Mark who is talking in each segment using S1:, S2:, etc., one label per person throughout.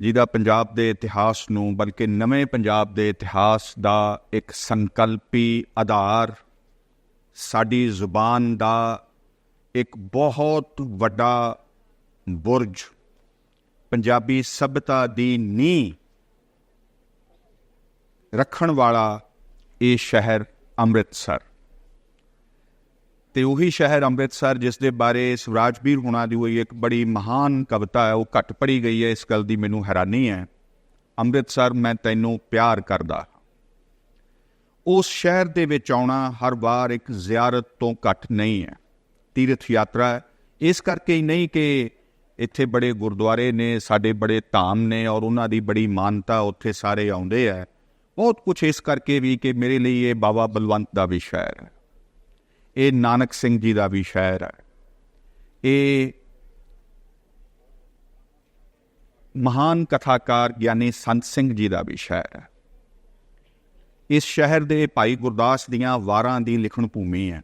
S1: ਜਿਹਦਾ ਪੰਜਾਬ ਦੇ ਇਤਿਹਾਸ ਨੂੰ, ਬਲਕਿ ਨਵੇਂ ਪੰਜਾਬ ਦੇ ਇਤਿਹਾਸ ਦਾ ਇੱਕ ਸੰਕਲਪੀ ਆਧਾਰ ਸਾਡੀ ਜ਼ੁਬਾਨ ਦਾ ਇੱਕ ਬਹੁਤ ਵੱਡਾ ਬੁਰਜ, ਪੰਜਾਬੀ ਸਭਿਅਤਾ ਦੀ ਨੀਂਹ ਰੱਖਣ ਵਾਲਾ ਇਹ ਸ਼ਹਿਰ ਅੰਮ੍ਰਿਤਸਰ। ਤੇ ਉਹੀ ਸ਼ਹਿਰ ਅੰਮ੍ਰਿਤਸਰ, ਜਿਸ ਦੇ ਬਾਰੇ ਸਵਰਾਜਬੀਰ ਹੁਣਾਂ ਦੀ ਹੋਈ ਇੱਕ ਬੜੀ ਮਹਾਨ ਕਵਿਤਾ ਹੈ, ਉਹ ਘੱਟ ਪੜੀ ਗਈ ਹੈ, ਇਸ ਗੱਲ ਦੀ ਮੈਨੂੰ ਹੈਰਾਨੀ ਹੈ। ਅੰਮ੍ਰਿਤਸਰ, ਮੈਂ ਤੈਨੂੰ ਪਿਆਰ ਕਰਦਾ। ਉਸ ਸ਼ਹਿਰ ਦੇ ਵਿੱਚ ਆਉਣਾ ਹਰ ਵਾਰ ਇੱਕ ਜ਼ਿਆਰਤ ਤੋਂ ਘੱਟ ਨਹੀਂ ਹੈ। ਤੀਰਥ ਯਾਤਰਾ ਇਸ ਕਰਕੇ ਹੀ ਨਹੀਂ ਕਿ ਇੱਥੇ ਬੜੇ ਗੁਰਦੁਆਰੇ ਨੇ, ਸਾਡੇ ਬੜੇ ਧਾਮ ਨੇ ਔਰ ਉਹਨਾਂ ਦੀ ਬੜੀ ਮਾਨਤਾ ਉੱਥੇ ਸਾਰੇ ਆਉਂਦੇ ਆ ਬਹੁਤ ਕੁਝ ਇਸ ਕਰਕੇ ਵੀ ਕਿ ਮੇਰੇ ਲਈ ਇਹ ਬਾਬਾ ਬਲਵੰਤ ਦਾ ਵੀ ਸ਼ਹਿਰ ਹੈ। ਇਹ ਨਾਨਕ ਸਿੰਘ ਜੀ ਦਾ ਵੀ ਸ਼ਹਿਰ ਹੈ। ਇਹ ਮਹਾਨ ਕਥਾਕਾਰ ਗਿਆਨੀ ਸੰਤ ਸਿੰਘ ਜੀ ਦਾ ਵੀ ਸ਼ਹਿਰ ਹੈ। ਇਸ ਸ਼ਹਿਰ ਦੇ ਭਾਈ ਗੁਰਦਾਸ ਦੀਆਂ ਵਾਰਾਂ ਦੀ ਲਿਖਣ ਭੂਮੀ ਹੈ।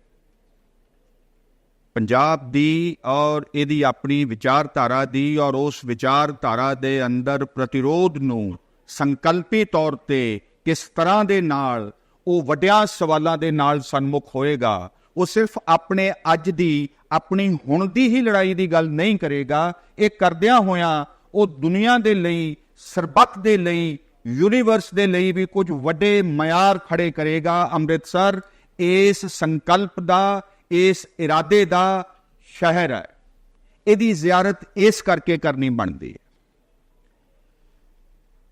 S1: ਪੰਜਾਬ ਦੀ ਔਰ ਇਹਦੀ ਆਪਣੀ ਵਿਚਾਰਧਾਰਾ ਦੀ ਔਰ ਉਸ ਵਿਚਾਰਧਾਰਾ ਦੇ ਅੰਦਰ ਪ੍ਰਤੀਰੋਧ ਨੂੰ ਸੰਕਲਪੀ ਤੌਰ ਤੇ ਕਿਸ ਤਰ੍ਹਾਂ ਦੇ ਨਾਲ, ਉਹ ਵੱਡਿਆਂ ਸਵਾਲਾਂ ਦੇ ਨਾਲ ਸਨਮੁਖ ਹੋਏਗਾ ਉਹ ਸਿਰਫ ਆਪਣੇ ਅੱਜ ਦੀ, ਆਪਣੀ ਹੁਣ ਦੀ ਹੀ ਲੜਾਈ ਦੀ ਗੱਲ ਨਹੀਂ ਕਰੇਗਾ। ਇਹ ਕਰਦਿਆਂ ਹੋਇਆਂ ਉਹ ਦੁਨੀਆ ਦੇ ਲਈ, ਸਰਬੱਤ ਦੇ ਲਈ ਯੂਨੀਵਰਸ ਦੇ ਲਈ ਵੀ ਕੁਝ ਵੱਡੇ ਮਿਆਰ ਖੜੇ ਕਰੇਗਾ ਅੰਮ੍ਰਿਤਸਰ। ਇਸ ਸੰਕਲਪ ਦਾ, ਇਸ ਇਰਾਦੇ ਦਾ ਸ਼ਹਿਰ ਹੈ। ਇਹਦੀ ਜ਼ਿਆਰਤ ਇਸ ਕਰਕੇ ਕਰਨੀ ਬਣਦੀ ਹੈ।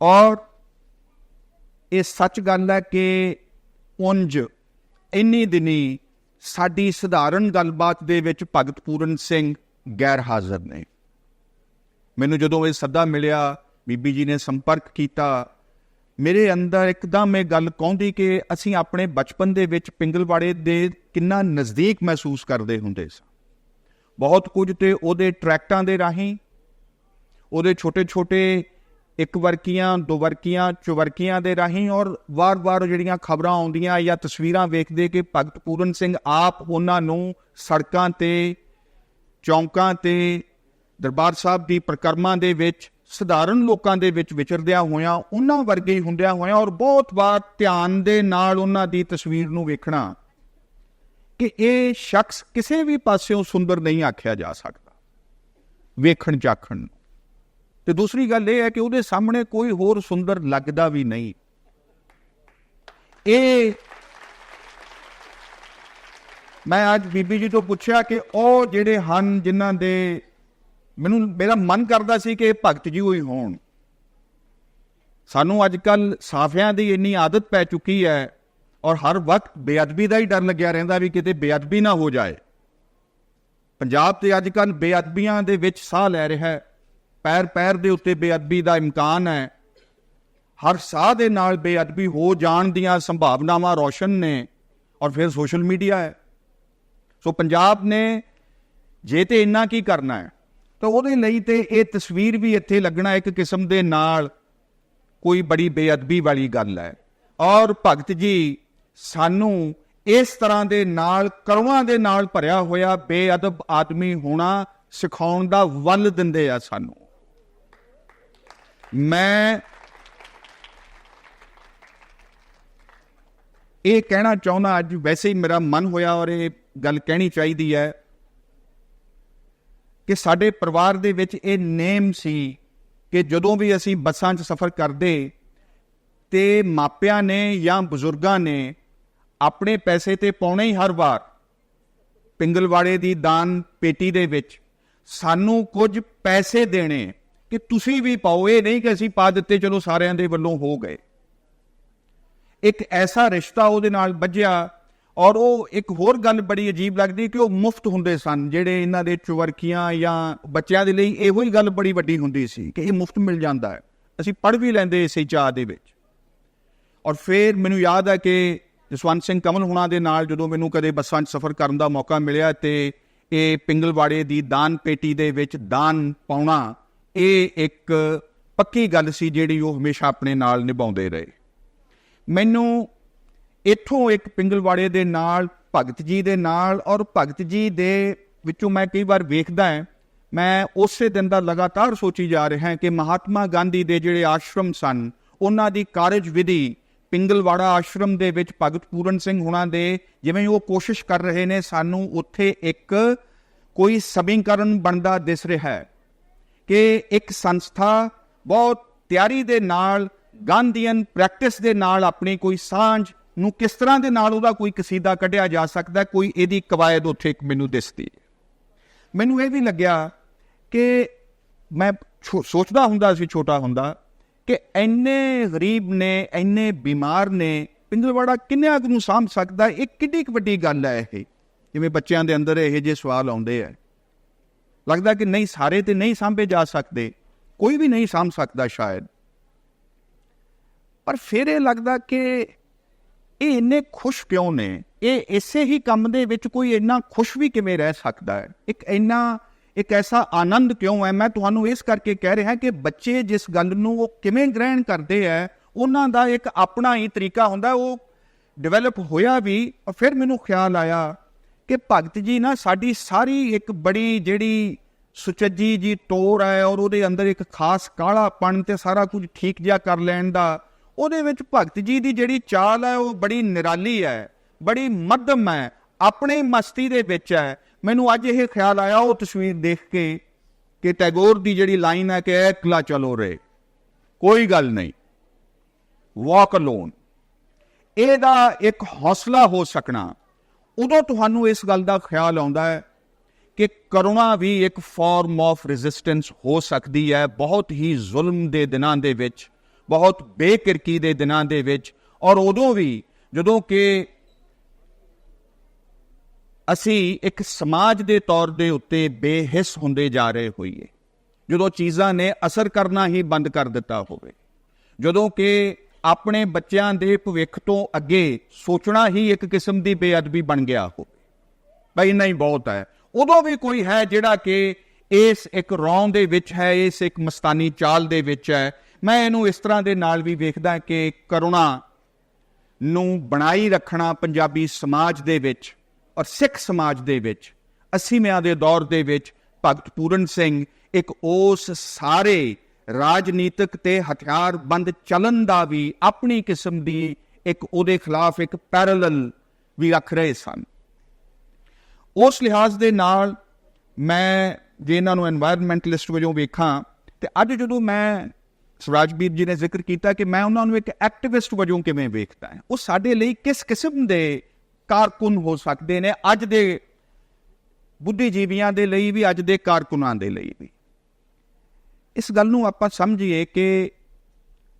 S1: ਔਰ ਇਹ ਸੱਚ ਗੱਲ ਹੈ ਕਿ ਉੰਜ ਇੰਨੀ ਦਿਨੀ ਸਾਡੀ ਸਧਾਰਨ ਗੱਲਬਾਤ ਦੇ ਵਿੱਚ ਭਗਤ ਪੂਰਨ ਸਿੰਘ ਗੈਰ ਹਾਜ਼ਰ ਨੇ। ਮੈਨੂੰ ਜਦੋਂ ਇਹ ਸੱਦਾ ਮਿਲਿਆ, ਬੀਬੀ ਜੀ ਨੇ ਸੰਪਰਕ ਕੀਤਾ, ਮੇਰੇ ਅੰਦਰ ਇੱਕਦਮ ਇਹ ਗੱਲ ਕੌਂਦੀ ਕਿ ਅਸੀਂ ਆਪਣੇ ਬਚਪਨ ਦੇ ਵਿੱਚ ਪਿੰਗਲਵਾੜੇ ਦੇ ਕਿੰਨਾ ਨਜ਼ਦੀਕ ਮਹਿਸੂਸ ਕਰਦੇ ਹੁੰਦੇ ਸਾਂ। ਬਹੁਤ ਕੁਝ ਤੇ ਉਹਦੇ ਟਰੈਕਟਾਂ ਦੇ ਰਾਹੀਂ, ਉਹਦੇ ਛੋਟੇ-ਛੋਟੇ ਇੱਕ ਵਰਕੀਆਂ, ਦੋ ਵਰਕੀਆਂ ਚੁਵਰਕੀਆਂ ਦੇ ਰਾਹੀਂ ਔਰ ਵਾਰ-ਵਾਰ ਜਿਹੜੀਆਂ ਖਬਰਾਂ ਆਉਂਦੀਆਂ ਜਾਂ ਤਸਵੀਰਾਂ ਵੇਖਦੇ ਕਿ ਭਗਤ ਪੂਰਨ ਸਿੰਘ ਆਪ ਉਹਨਾਂ ਨੂੰ ਸੜਕਾਂ ਤੇ, ਚੌਂਕਾਂ ਤੇ, ਦਰਬਾਰ ਸਾਹਿਬ ਦੀ ਪ੍ਰਕਰਮਾਂ ਦੇ ਵਿੱਚ, ਸਧਾਰਨ ਲੋਕਾਂ ਦੇ ਵਿੱਚ ਵਿਚਰਦਿਆਂ ਹੋਇਆਂ, ਉਹਨਾਂ ਵਰਗੇ ਹੀ ਹੁੰਦਿਆਂ ਹੋਇਆਂ ਔਰ ਬਹੁਤ ਵਾਰ ਧਿਆਨ ਦੇ ਨਾਲ ਉਹਨਾਂ ਦੀ ਤਸਵੀਰ ਨੂੰ ਵੇਖਣਾ ਕਿ ਇਹ ਸ਼ਖਸ ਕਿਸੇ ਵੀ ਪਾਸਿਓਂ ਸੁੰਦਰ ਨਹੀਂ ਆਖਿਆ ਜਾ ਸਕਦਾ। ਵੇਖਣ ਜਾਖਣ ਨੂੰ। ਤੇ ਦੂਸਰੀ ਗੱਲ ਇਹ ਹੈ ਕਿ ਉਹਦੇ ਸਾਹਮਣੇ ਕੋਈ ਹੋਰ ਸੁੰਦਰ ਲੱਗਦਾ ਵੀ ਨਹੀਂ। ਇਹ ਮੈਂ ਅੱਜ ਬੀਬੀ ਜੀ ਤੋਂ ਪੁੱਛਿਆ ਕਿ ਉਹ ਜਿਹੜੇ ਹਨ, ਜਿਨ੍ਹਾਂ ਦੇ ਮੈਨੂੰ, ਮੇਰਾ ਮਨ ਕਰਦਾ ਸੀ ਕਿ ਇਹ ਭਗਤ ਜੀ ਹੋਈ ਹੋਣ। ਸਾਨੂੰ ਅੱਜ ਕੱਲ ਸਾਫਿਆਂ ਦੀ ਇੰਨੀ ਆਦਤ ਪੈ ਚੁੱਕੀ ਹੈ ਔਰ ਹਰ ਵਕਤ ਬੇਅਦਬੀ ਦਾ ਹੀ ਡਰ ਲੱਗਿਆ ਰਹਿੰਦਾ ਵੀ ਕਿਤੇ ਬੇਅਦਬੀ ਨਾ ਹੋ ਜਾਏ। ਪੰਜਾਬ ਤੇ ਅੱਜ ਕੱਲ ਬੇਅਦਬੀਆਂ ਦੇ ਵਿੱਚ ਸਾਹ ਲੈ ਰਿਹਾ ਹੈ। ਪੈਰ ਪੈਰ ਦੇ ਉੱਤੇ ਬੇਅਦਬੀ ਦਾ ਇਮਕਾਨ ਹੈ। ਹਰ ਸਾਹ ਦੇ ਨਾਲ ਬੇਅਦਬੀ ਹੋ ਜਾਣ ਦੀਆਂ ਸੰਭਾਵਨਾਵਾਂ ਰੋਸ਼ਨ ਨੇ ਔਰ ਫਿਰ ਸੋਸ਼ਲ ਮੀਡੀਆ ਹੈ। ਸੋ ਪੰਜਾਬ ਨੇ ਜੇ ਤੇ ਇੰਨਾ ਕੀ ਕਰਨਾ ਹੈ, ਤਾਂ ਉਹਦੇ ਲਈ ਤੇ ਇਹ ਤਸਵੀਰ ਵੀ ਇੱਥੇ ਲੱਗਣਾ ਇੱਕ ਕਿਸਮ ਦੇ ਨਾਲ ਕੋਈ ਬੜੀ ਬੇਅਦਬੀ ਵਾਲੀ ਗੱਲ ਹੈ। ਔਰ ਭਗਤ ਜੀ, ਸਾਨੂੰ ਇਸ ਤਰ੍ਹਾਂ ਦੇ ਨਾਲ ਕਰਮਾਂ ਦੇ ਨਾਲ ਭਰਿਆ ਹੋਇਆ ਬੇਅਦਬ ਆਦਮੀ ਹੋਣਾ ਸਿਖਾਉਣ ਦਾ ਵੱਲ ਦਿੰਦੇ ਆ ਸਾਨੂੰ। ਮੈਂ ਇਹ ਕਹਿਣਾ ਚਾਹੁੰਦਾ, ਅੱਜ ਵੈਸੇ ਹੀ ਮੇਰਾ ਮਨ ਹੋਇਆ ਔਰ ਇਹ ਗੱਲ ਕਹਿਣੀ ਚਾਹੀਦੀ ਹੈ ਕਿ ਸਾਡੇ ਪਰਿਵਾਰ ਦੇ ਵਿੱਚ ਇਹ ਨੇਮ ਸੀ ਕਿ ਜਦੋਂ ਵੀ ਅਸੀਂ ਬੱਸਾਂ 'ਚ ਸਫ਼ਰ ਕਰਦੇ ਤੇ ਮਾਪਿਆਂ ਨੇ ਜਾਂ ਬਜ਼ੁਰਗਾਂ ਨੇ ਆਪਣੇ ਪੈਸੇ ਤੇ ਪਾਉਣੇ ਹੀ ਹਰ ਵਾਰ ਪਿੰਗਲਵਾੜੇ ਦੀ ਦਾਨ ਪੇਟੀ ਦੇ ਵਿੱਚ ਸਾਨੂੰ ਕੁਝ ਪੈਸੇ ਦੇਣੇ ਕਿ ਤੁਸੀਂ ਵੀ ਪਾਓ, ਇਹ ਨਹੀਂ ਕਿ ਅਸੀਂ ਪਾ ਦਿੱਤੇ, ਚਲੋ ਸਾਰਿਆਂ ਦੇ ਵੱਲੋਂ ਹੋ ਗਏ। ਇੱਕ ਐਸਾ ਰਿਸ਼ਤਾ ਉਹਦੇ ਨਾਲ ਵੱਜਿਆ ਔਰ ਉਹ ਇੱਕ ਹੋਰ ਗੱਲ ਬੜੀ ਅਜੀਬ ਲੱਗਦੀ ਕਿ ਉਹ ਮੁਫਤ ਹੁੰਦੇ ਸਨ, ਜਿਹੜੇ ਇਹਨਾਂ ਦੇ ਚੁਵਰਕੀਆਂ ਜਾਂ ਬੱਚਿਆਂ ਦੇ ਲਈ ਇਹੋ ਹੀ ਗੱਲ ਬੜੀ ਵੱਡੀ ਹੁੰਦੀ ਸੀ ਕਿ ਇਹ ਮੁਫਤ ਮਿਲ ਜਾਂਦਾ ਹੈ। ਅਸੀਂ ਪੜ੍ਹ ਵੀ ਲੈਂਦੇ ਇਸੇ ਚਾਹ ਦੇ ਵਿੱਚ। ਔਰ ਫਿਰ ਮੈਨੂੰ ਯਾਦ ਹੈ ਕਿ ਜਸਵੰਤ ਸਿੰਘ ਕਮਲ ਹੁਣਾਂ ਦੇ ਨਾਲ ਜਦੋਂ ਮੈਨੂੰ ਕਦੇ ਬੱਸਾਂ 'ਚ ਸਫ਼ਰ ਕਰਨ ਦਾ ਮੌਕਾ ਮਿਲਿਆ ਤੇ ਇਹ ਪਿੰਗਲਵਾੜੇ ਦੀ ਦਾਨ ਪੇਟੀ ਦੇ ਵਿੱਚ ਦਾਨ ਪਾਉਣਾ ਇਹ ਇੱਕ ਪੱਕੀ ਗੱਲ ਸੀ ਜਿਹੜੀ ਉਹ ਹਮੇਸ਼ਾ ਆਪਣੇ ਨਾਲ ਨਿਭਾਉਂਦੇ ਰਹੇ। ਮੈਨੂੰ ਇੱਥੋਂ ਇੱਕ ਪਿੰਗਲਵਾੜੇ ਦੇ ਨਾਲ, ਭਗਤ ਜੀ ਦੇ ਨਾਲ ਔਰ ਭਗਤ ਜੀ ਦੇ ਵਿੱਚੋਂ ਮੈਂ ਕਈ ਵਾਰ ਵੇਖਦਾ ਹਾਂ, ਮੈਂ ਉਸੇ ਦਿਨ ਦਾ ਲਗਾਤਾਰ ਸੋਚੀ ਜਾ ਰਿਹਾ ਹਾਂ ਕਿ ਮਹਾਤਮਾ ਗਾਂਧੀ ਦੇ ਜਿਹੜੇ ਆਸ਼ਰਮ ਸਨ, ਉਹਨਾਂ ਦੀ ਕਾਰਜ ਵਿਧੀ ਪਿੰਗਲਵਾੜਾ ਆਸ਼ਰਮ ਦੇ ਵਿੱਚ ਭਗਤ ਪੂਰਨ ਸਿੰਘ ਹੁਣਾਂ ਦੇ ਜਿਵੇਂ ਉਹ ਕੋਸ਼ਿਸ਼ ਕਰ ਰਹੇ ਨੇ, ਸਾਨੂੰ ਉੱਥੇ ਇੱਕ ਕੋਈ ਸਮੀਕਰਨ ਬਣਦਾ ਦਿਸ ਰਿਹਾ ਹੈ। ਕਿ ਇੱਕ ਸੰਸਥਾ ਬਹੁਤ ਤਿਆਰੀ ਦੇ ਨਾਲ, ਗਾਂਧੀਅਨ ਪ੍ਰੈਕਟਿਸ ਦੇ ਨਾਲ ਆਪਣੀ ਕੋਈ ਸਾਂਝ ਨੂੰ ਕਿਸ ਤਰ੍ਹਾਂ ਦੇ ਨਾਲ ਉਹਦਾ ਕੋਈ ਕਸੀਦਾ ਕੱਢਿਆ ਜਾ ਸਕਦਾ, ਕੋਈ ਇਹਦੀ ਕਵਾਇਦ ਉੱਥੇ ਇੱਕ ਮੈਨੂੰ ਦਿਸਦੀ। ਮੈਨੂੰ ਇਹ ਵੀ ਲੱਗਿਆ ਕਿ ਮੈਂ ਛੋ- ਸੋਚਦਾ ਹੁੰਦਾ ਸੀ, ਛੋਟਾ ਹੁੰਦਾ, ਕਿ ਇੰਨੇ ਗਰੀਬ ਨੇ, ਇੰਨੇ ਬਿਮਾਰ ਨੇ ਪਿੰਗਲਵਾੜਾ ਕਿੰਨਿਆਂ ਨੂੰ ਸਾਂਭ ਸਕਦਾ, ਇਹ ਕਿੱਡੀ ਕੁ ਵੱਡੀ ਗੱਲ ਹੈ ਇਹ। ਜਿਵੇਂ ਬੱਚਿਆਂ ਦੇ ਅੰਦਰ ਇਹ ਜਿਹੇ ਸਵਾਲ ਆਉਂਦੇ ਆ। ਲੱਗਦਾ ਕਿ ਨਹੀਂ, ਸਾਰੇ ਤੇ ਨਹੀਂ ਸਾਂਭੇ ਜਾ ਸਕਦੇ। ਕੋਈ ਵੀ ਨਹੀਂ ਸਾਂਭ ਸਕਦਾ ਸ਼ਾਇਦ। ਪਰ ਫਿਰ ਇਹ ਲੱਗਦਾ ਕਿ ਇਹ ਇੰਨੇ ਖੁਸ਼ ਕਿਉਂ ਨੇ? ਇਹ ਇਸੇ ਹੀ ਕੰਮ ਦੇ ਵਿੱਚ ਕੋਈ ਇੰਨਾ ਖੁਸ਼ ਵੀ ਕਿਵੇਂ ਰਹਿ ਸਕਦਾ ਹੈ? ਇੱਕ ਇੰਨਾ, ਇੱਕ ਐਸਾ ਆਨੰਦ ਕਿਉਂ ਹੈ? ਮੈਂ ਤੁਹਾਨੂੰ ਇਸ ਕਰਕੇ ਕਹਿ ਰਿਹਾ ਕਿ ਬੱਚੇ ਜਿਸ ਗੱਲ ਨੂੰ ਉਹ ਕਿਵੇਂ ਗ੍ਰਹਿਣ ਕਰਦੇ ਆ ਉਹਨਾਂ ਦਾ ਇੱਕ ਆਪਣਾ ਹੀ ਤਰੀਕਾ ਹੁੰਦਾ, ਉਹ ਡਿਵੈਲਪ ਹੋਇਆ ਵੀ ਔਰ ਫਿਰ ਮੈਨੂੰ ਖਿਆਲ ਆਇਆ ਕਿ ਭਗਤ ਜੀ ਨਾ ਸਾਡੀ ਸਾਰੀ ਇੱਕ ਬੜੀ ਜਿਹੜੀ ਸੁਚੱਜੀ ਜੀ ਟੋਰ ਹੈ ਔਰ ਉਹਦੇ ਅੰਦਰ ਇੱਕ ਖਾਸ ਕਾਲਾਪਣ ਤੇ ਸਾਰਾ ਕੁਝ ਠੀਕ ਜਿਹਾ ਕਰ ਲੈਣ ਦਾ, ਉਹਦੇ ਵਿੱਚ ਭਗਤ ਜੀ ਦੀ ਜਿਹੜੀ ਚਾਲ ਹੈ ਉਹ ਬੜੀ ਨਿਰਾਲੀ ਹੈ, ਬੜੀ ਮੱਧਮ ਹੈ, ਆਪਣੇ ਮਸਤੀ ਦੇ ਵਿੱਚ ਹੈ। ਮੈਨੂੰ ਅੱਜ ਇਹ ਖਿਆਲ ਆਇਆ ਉਹ ਤਸਵੀਰ ਦੇਖ ਕੇ ਕਿ ਟੈਗੋਰ ਦੀ ਜਿਹੜੀ ਲਾਈਨ ਹੈ ਕਿ ਇਕਲਾ ਚਲੋ ਰੇ ਕੋਈ ਗੱਲ ਨਹੀਂ। ਵਾਕ ਅਲੋਨ ਇਹਦਾ ਇੱਕ ਹੌਸਲਾ ਹੋ ਸਕਣਾ। ਉਦੋਂ ਤੁਹਾਨੂੰ ਇਸ ਗੱਲ ਦਾ ਖਿਆਲ ਆਉਂਦਾ ਹੈ ਕਿ ਕਰੁਣਾ ਵੀ ਇੱਕ ਫਾਰਮ ਆਫ ਰੈਜ਼ਿਸਟੈਂਸ ਹੋ ਸਕਦੀ ਹੈ। ਬਹੁਤ ਹੀ ਜ਼ੁਲਮ ਦੇ ਦਿਨਾਂ ਦੇ ਵਿੱਚ, ਬਹੁਤ ਬੇਕਿਰਕੀ ਦੇ ਦਿਨਾਂ ਦੇ ਵਿੱਚ ਔਰ ਉਦੋਂ ਵੀ ਜਦੋਂ ਕਿ ਅਸੀਂ ਇੱਕ ਸਮਾਜ ਦੇ ਤੌਰ ਦੇ ਉੱਤੇ ਬੇਹਿੱਸ ਹੁੰਦੇ ਜਾ ਰਹੇ ਹੋਈਏ। ਜਦੋਂ ਚੀਜ਼ਾਂ ਨੇ ਅਸਰ ਕਰਨਾ ਹੀ ਬੰਦ ਕਰ ਦਿੱਤਾ ਹੋਵੇ। ਜਦੋਂ ਕਿ ਆਪਣੇ ਬੱਚਿਆਂ ਦੇ ਭਵਿੱਖ ਤੋਂ ਅੱਗੇ ਸੋਚਣਾ ਹੀ ਇੱਕ ਕਿਸਮ ਦੀ ਬੇਅਦਬੀ ਬਣ ਗਿਆ ਹੋਵੇ। ਬਈ ਨਹੀਂ ਬਹੁਤ ਹੈ। ਉਦੋਂ ਵੀ ਕੋਈ ਹੈ ਜਿਹੜਾ ਕਿ ਇਸ ਇੱਕ ਰੌਂ ਦੇ ਵਿੱਚ ਹੈ, ਇਸ ਇੱਕ ਮਸਤਾਨੀ ਚਾਲ ਦੇ ਵਿੱਚ ਹੈ। ਮੈਂ ਇਹਨੂੰ ਇਸ ਤਰ੍ਹਾਂ ਦੇ ਨਾਲ ਵੀ ਵੇਖਦਾ ਕਿ ਕਰੁਣਾ ਨੂੰ ਬਣਾਈ ਰੱਖਣਾ ਪੰਜਾਬੀ ਸਮਾਜ ਦੇ ਵਿੱਚ ਔਰ ਸਿੱਖ ਸਮਾਜ ਦੇ ਵਿੱਚ 80ਵਿਆਂ ਦੇ ਦੌਰ ਦੇ ਵਿੱਚ ਭਗਤ ਪੂਰਨ ਸਿੰਘ ਇੱਕ ਉਸ ਸਾਰੇ ਰਾਜਨੀਤਿਕ ਤੇ ਹਥਿਆਰਬੰਦ ਚਲਨ ਦਾ ਵੀ ਆਪਣੀ ਕਿਸਮ ਦੀ ਇੱਕ ਉਹਦੇ ਖਿਲਾਫ ਇੱਕ ਪੈਰਲਲ ਵੀ ਰੱਖ ਰਹੇ ਸਨ। ਉਸ ਲਿਹਾਜ਼ ਦੇ ਨਾਲ ਮੈਂ ਜੇ ਇਹਨਾਂ ਨੂੰ এনवायरमेंटਲਿਸਟ ਵਜੋਂ ਵੇਖਾਂ, ਤੇ ਅੱਜ ਜਦੋਂ ਮੈਂ ਸਵਰਾਜਬੀਰ ਜੀ ਨੇ ਜ਼ਿਕਰ ਕੀਤਾ ਕਿ ਮੈਂ ਉਹਨਾਂ ਨੂੰ ਇੱਕ ਐਕਟੀਵਿਸਟ ਵਜੋਂ ਕਿਵੇਂ ਵੇਖਦਾ ਹਾਂ, ਉਹ ਸਾਡੇ ਲਈ ਕਿਸ ਕਿਸਮ ਦੇ ਕਾਰਕੁਨ ਹੋ ਸਕਦੇ ਨੇ ਅੱਜ ਦੇ ਬੁੱਧੀਜੀਵੀਆਂ ਦੇ ਲਈ ਵੀ, ਅੱਜ ਦੇ ਕਾਰਕੁਨਾਂ ਦੇ ਲਈ ਵੀ। ਇਸ ਗੱਲ ਨੂੰ ਆਪਾਂ ਸਮਝੀਏ ਕਿ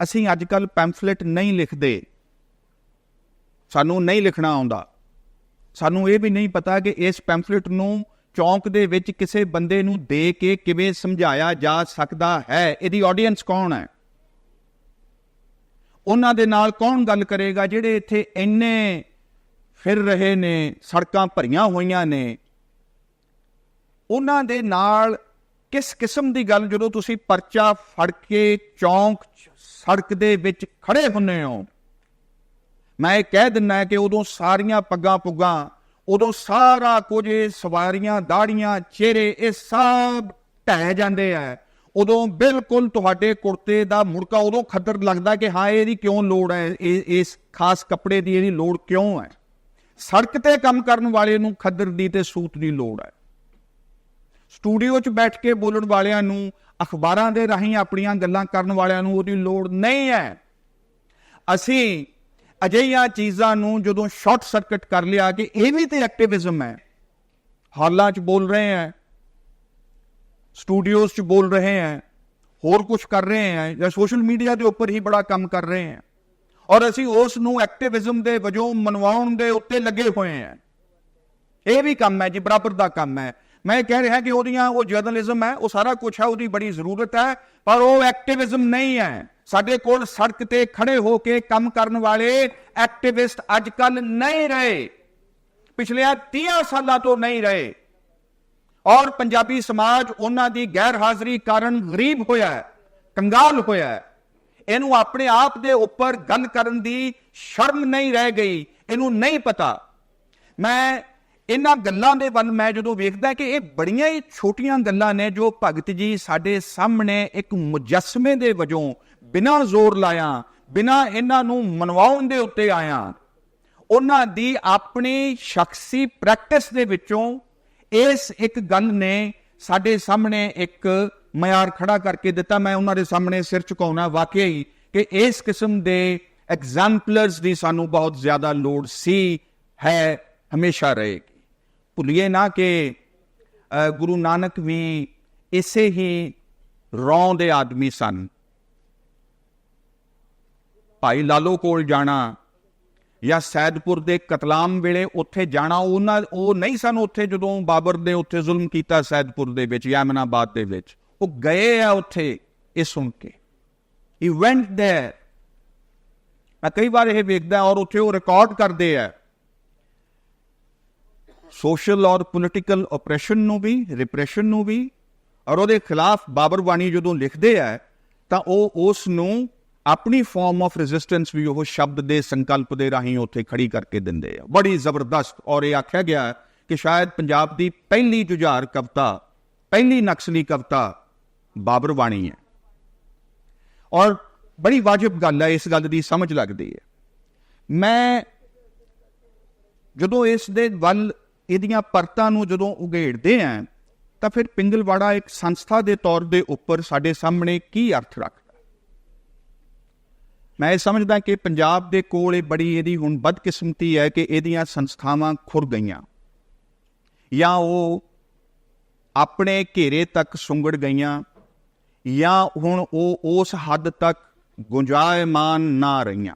S1: ਅਸੀਂ ਅੱਜ ਕੱਲ ਪੈਂਫਲੇਟ ਨਹੀਂ ਲਿਖਦੇ। ਸਾਨੂੰ ਨਹੀਂ ਲਿਖਣਾ ਆਉਂਦਾ। ਸਾਨੂੰ ਇਹ ਵੀ ਨਹੀਂ ਪਤਾ ਕਿ ਇਸ ਪੈਂਫਲੇਟ ਨੂੰ ਚੌਂਕ ਦੇ ਵਿੱਚ ਕਿਸੇ ਬੰਦੇ ਨੂੰ ਦੇ ਕੇ ਕਿਵੇਂ ਸਮਝਾਇਆ ਜਾ ਸਕਦਾ ਹੈ। ਇਹਦੀ ਆਡੀਅנס ਕੌਣ ਹੈ? ਉਹਨਾਂ ਦੇ ਨਾਲ ਕੌਣ ਗੱਲ ਕਰੇਗਾ ਜਿਹੜੇ ਇੱਥੇ ਇੰਨੇ ਫਿਰ ਰਹੇ ਨੇ, ਸੜਕਾਂ ਭਰੀਆਂ ਹੋਈਆਂ ਨੇ? ਉਹਨਾਂ ਦੇ ਨਾਲ ਕਿਸ ਕਿਸਮ ਦੀ ਗੱਲ ਜਦੋਂ ਤੁਸੀਂ ਪਰਚਾ ਫੜ ਕੇ ਚੌਂਕ ਸੜਕ ਦੇ ਵਿੱਚ ਖੜੇ ਹੁੰਨੇ ਹੋ? ਮੈਂ ਇਹ ਕਹਿ ਦਿੰਨਾ ਕਿ ਉਦੋਂ ਸਾਰੀਆਂ ਪੱਗਾਂ ਪੁੱਗਾਂ, ਉਦੋਂ ਸਾਰਾ ਕੁਝ, ਸਵਾਰੀਆਂ, ਦਾੜੀਆਂ, ਚਿਹਰੇ, ਇਹ ਸਭ ਢਹਿ ਜਾਂਦੇ ਆ। ਉਦੋਂ ਬਿਲਕੁਲ ਤੁਹਾਡੇ ਕੁੜਤੇ ਦਾ ਮੁੜਕਾ ਉਦੋਂ ਖੱਦਰ ਲੱਗਦਾ ਕਿ ਹਾਂ, ਇਹਦੀ ਕਿਉਂ ਲੋੜ ਹੈ? ਇਹ, ਇਸ ਖਾਸ ਕੱਪੜੇ ਦੀ ਇਹਦੀ ਲੋੜ ਕਿਉਂ ਹੈ? ਸੜਕ ਤੇ ਕੰਮ ਕਰਨ ਵਾਲੇ ਨੂੰ ਖੱਦਰ ਦੀ ਤੇ ਸੂਤ ਦੀ ਲੋੜ ਹੈ। ਸਟੂਡੀਓ 'ਚ ਬੈਠ ਕੇ ਬੋਲਣ ਵਾਲਿਆਂ ਨੂੰ, ਅਖਬਾਰਾਂ ਦੇ ਰਾਹੀਂ ਆਪਣੀਆਂ ਗੱਲਾਂ ਕਰਨ ਵਾਲਿਆਂ ਨੂੰ ਉਹਦੀ ਲੋੜ ਨਹੀਂ ਹੈ। ਅਸੀਂ ਅਜਿਹੀਆਂ ਚੀਜ਼ਾਂ ਨੂੰ ਜਦੋਂ ਸ਼ਾਰਟ ਸਰਕਟ ਕਰ ਲਿਆ ਕਿ ਇਹ ਵੀ ਤੇ ਐਕਟਿਵਿਜ਼ਮ ਹੈ, ਹਾਲਾਂ 'ਚ ਬੋਲ ਰਹੇ ਹੈ, ਸਟੂਡੀਓਜ਼ 'ਚ ਬੋਲ ਰਹੇ ਹੈ, ਹੋਰ ਕੁਝ ਕਰ ਰਹੇ ਹੈ, ਜਾਂ ਸੋਸ਼ਲ ਮੀਡੀਆ ਦੇ ਉੱਪਰ ਹੀ ਬੜਾ ਕੰਮ ਕਰ ਰਹੇ ਹੈ, ਔਰ ਅਸੀਂ ਉਸ ਨੂੰ ਐਕਟਿਵਿਜ਼ਮ ਦੇ ਵਜੋਂ ਮਨਵਾਉਣ ਦੇ ਉੱਤੇ ਲੱਗੇ ਹੋਏ ਹਾਂ। ਇਹ ਵੀ ਕੰਮ ਹੈ ਜੀ, ਬਰਾਬਰ ਦਾ ਕੰਮ ਹੈ। ਮੈਂ ਇਹ ਕਹਿ ਰਿਹਾ ਕਿ ਉਹਦੀਆਂ ਉਹ ਜਰਨਲਿਜ਼ਮ ਹੈ, ਉਹ ਸਾਰਾ ਕੁਝ ਹੈ, ਉਹਦੀ ਬੜੀ ਜ਼ਰੂਰਤ ਹੈ, ਪਰ ਉਹ ਐਕਟਿਵਿਜ਼ਮ ਨਹੀਂ ਹੈ। ਸਾਡੇ ਕੋਲ ਸੜਕ ਤੇ ਖੜੇ ਹੋ ਕੇ ਕੰਮ ਕਰਨ ਵਾਲੇ ਐਕਟਿਵਿਸਟ ਅੱਜ ਕੱਲ ਨਹੀਂ ਰਹੇ। ਪਿਛਲੇ 30 ਸਾਲਾਂ ਤੋਂ ਨਹੀਂ ਰਹੇ। ਔਰ ਪੰਜਾਬੀ ਸਮਾਜ ਉਹਨਾਂ ਦੀ ਗੈਰ ਹਾਜ਼ਰੀ ਕਾਰਨ ਗਰੀਬ ਹੋਇਆ ਹੈ, ਕੰਗਾਲ ਹੋਇਆ ਹੈ। ਇਹਨੂੰ ਆਪਣੇ ਆਪ ਦੇ ਉੱਪਰ ਗੱਲ ਕਰਨ ਦੀ ਸ਼ਰਮ ਨਹੀਂ ਰਹਿ ਗਈ, ਇਹਨੂੰ ਨਹੀਂ ਪਤਾ। ਮੈਂ ਇਹਨਾਂ ਗੱਲਾਂ ਦੇ ਵੱਲ ਮੈਂ ਜਦੋਂ ਵੇਖਦਾ ਕਿ ਇਹ ਬੜੀਆਂ ਹੀ ਛੋਟੀਆਂ ਗੱਲਾਂ ਨੇ ਜੋ ਭਗਤ ਜੀ ਸਾਡੇ ਸਾਹਮਣੇ ਇੱਕ ਮੁਜੱਸਮੇ ਦੇ ਵਜੋਂ ਬਿਨਾਂ ਜ਼ੋਰ ਲਾਇਆ, ਬਿਨਾਂ ਇਹਨਾਂ ਨੂੰ ਮਨਵਾਉਣ ਦੇ ਉੱਤੇ ਆਇਆ। ਉਹਨਾਂ ਦੀ ਆਪਣੀ ਸ਼ਖਸੀ ਪ੍ਰੈਕਟਿਸ ਦੇ ਵਿੱਚੋਂ ਇਸ ਇੱਕ ਗੱਲ ਨੇ ਸਾਡੇ ਸਾਹਮਣੇ ਇੱਕ ਮਿਆਰ ਖੜਾ ਕਰਕੇ ਦਿੱਤਾ। ਮੈਂ ਉਹਨਾਂ ਦੇ ਸਾਹਮਣੇ ਸਿਰ ਝੁਕਾਉਣਾ ਵਾਕਿਆ ਹੀ ਕਿ ਇਸ ਕਿਸਮ ਦੇ ਐਗਜ਼ਾਮਪਲਰਸ ਦੀ ਸਾਨੂੰ ਬਹੁਤ ਜ਼ਿਆਦਾ ਲੋੜ ਸੀ, ਹੈ, ਹਮੇਸ਼ਾ ਰਹੇਗੀ। ਭੁੱਲੀਏ ਨਾ ਕਿ ਅ, ਗੁਰੂ ਨਾਨਕ ਵੀ ਇਸੇ ਹੀ ਰੌਂ ਦੇ ਆਦਮੀ ਸਨ ਭਾਈ ਲਾਲੋ ਕੋਲ ਜਾਣਾ ਜਾਂ ਸੈਦਪੁਰ ਦੇ ਕਤਲਾਮ ਵੇਲੇ ਉੱਥੇ ਜਾਣਾ ਉਹਨਾਂ ਉਹ ਨਹੀਂ ਸਨ ਉੱਥੇ ਜਦੋਂ ਬਾਬਰ ਨੇ ਉੱਥੇ ਜ਼ੁਲਮ ਕੀਤਾ ਸੈਦਪੁਰ ਦੇ ਵਿੱਚ ਯਮਨਾਬਾਦ ਦੇ ਵਿੱਚ ਉਹ ਗਏ ਆ ਉੱਥੇ ਇਹ ਸੁਣ ਕੇ ਹੀ ਵੈਂਟ देयर ਮੈਂ ਕਈ ਵਾਰ ਇਹ ਵੇਖਦਾ ਔਰ ਉੱਥੇ ਉਹ ਰਿਕਾਰਡ ਕਰਦੇ ਆ ਸੋਸ਼ਲ ਔਰ ਪੋਲਿਟੀਕਲ ਆਪਰੇਸ਼ਨ ਨੂੰ ਵੀ ਰਿਪਰੈਸ਼ਨ ਨੂੰ ਵੀ, ਔਰ ਉਹਦੇ ਖਿਲਾਫ ਬਾਬਰ ਬਾਣੀ ਜਦੋਂ ਲਿਖਦੇ ਆ, ਤਾਂ ਉਹ ਉਸ ਨੂੰ ਆਪਣੀ ਫਾਰਮ ਆਫ ਰੈਜ਼ਿਸਟੈਂਸ ਵੀ ਉਹ ਸ਼ਬਦ ਦੇ ਸੰਕਲਪ ਦੇ ਰਾਹੀਂ ਉੱਥੇ ਖੜੀ ਕਰਕੇ ਦਿੰਦੇ ਆ। ਬੜੀ ਜ਼ਬਰਦਸਤ, ਔਰ ਇਹ ਆਖਿਆ ਗਿਆ ਕਿ ਸ਼ਾਇਦ ਪੰਜਾਬ ਦੀ ਪਹਿਲੀ ਜੁਝਾਰ ਕਵਿਤਾ, ਪਹਿਲੀ ਨਕਸਲੀ ਕਵਿਤਾ ਬਾਬਰ ਬਾਣੀ ਹੈ। ਔਰ ਬੜੀ ਵਾਜਬ ਗੱਲ ਹੈ ਇਸ ਗੱਲ ਦੀ ਸਮਝ ਲੱਗਦੀ ਹੈ। ਮੈਂ ਜਦੋਂ ਇਸ ਦੇ ਵੱਲ ਇਹਦੀਆਂ ਪਰਤਾਂ ਨੂੰ ਜਦੋਂ ਉਘੇੜਦੇ ਆਂ ਤਾਂ ਫਿਰ ਪਿੰਗਲਵਾੜਾ ਇੱਕ ਸੰਸਥਾ ਦੇ ਤੌਰ ਦੇ ਉੱਪਰ ਸਾਡੇ ਸਾਹਮਣੇ ਕੀ ਅਰਥ ਰੱਖਦਾ? ਮੈਂ ਇਹ ਸਮਝਦਾ ਕਿ ਪੰਜਾਬ ਦੇ ਕੋਲ ਇਹ ਬੜੀ ਇਹਦੀ ਹੁਣ ਬਦਕਿਸਮਤੀ ਹੈ ਕਿ ਇਹਦੀਆਂ ਸੰਸਥਾਵਾਂ ਖੁਰ ਗਈਆਂ। ਜਾਂ ਉਹ ਆਪਣੇ ਘੇਰੇ ਤੱਕ ਸੁੰਗੜ ਗਈਆਂ, ਜਾਂ ਹੁਣ ਉਹ ਉਸ ਹੱਦ ਤੱਕ ਗੁੰਜਾਇਮਾਨ ਨਾ ਰਹੀਆਂ।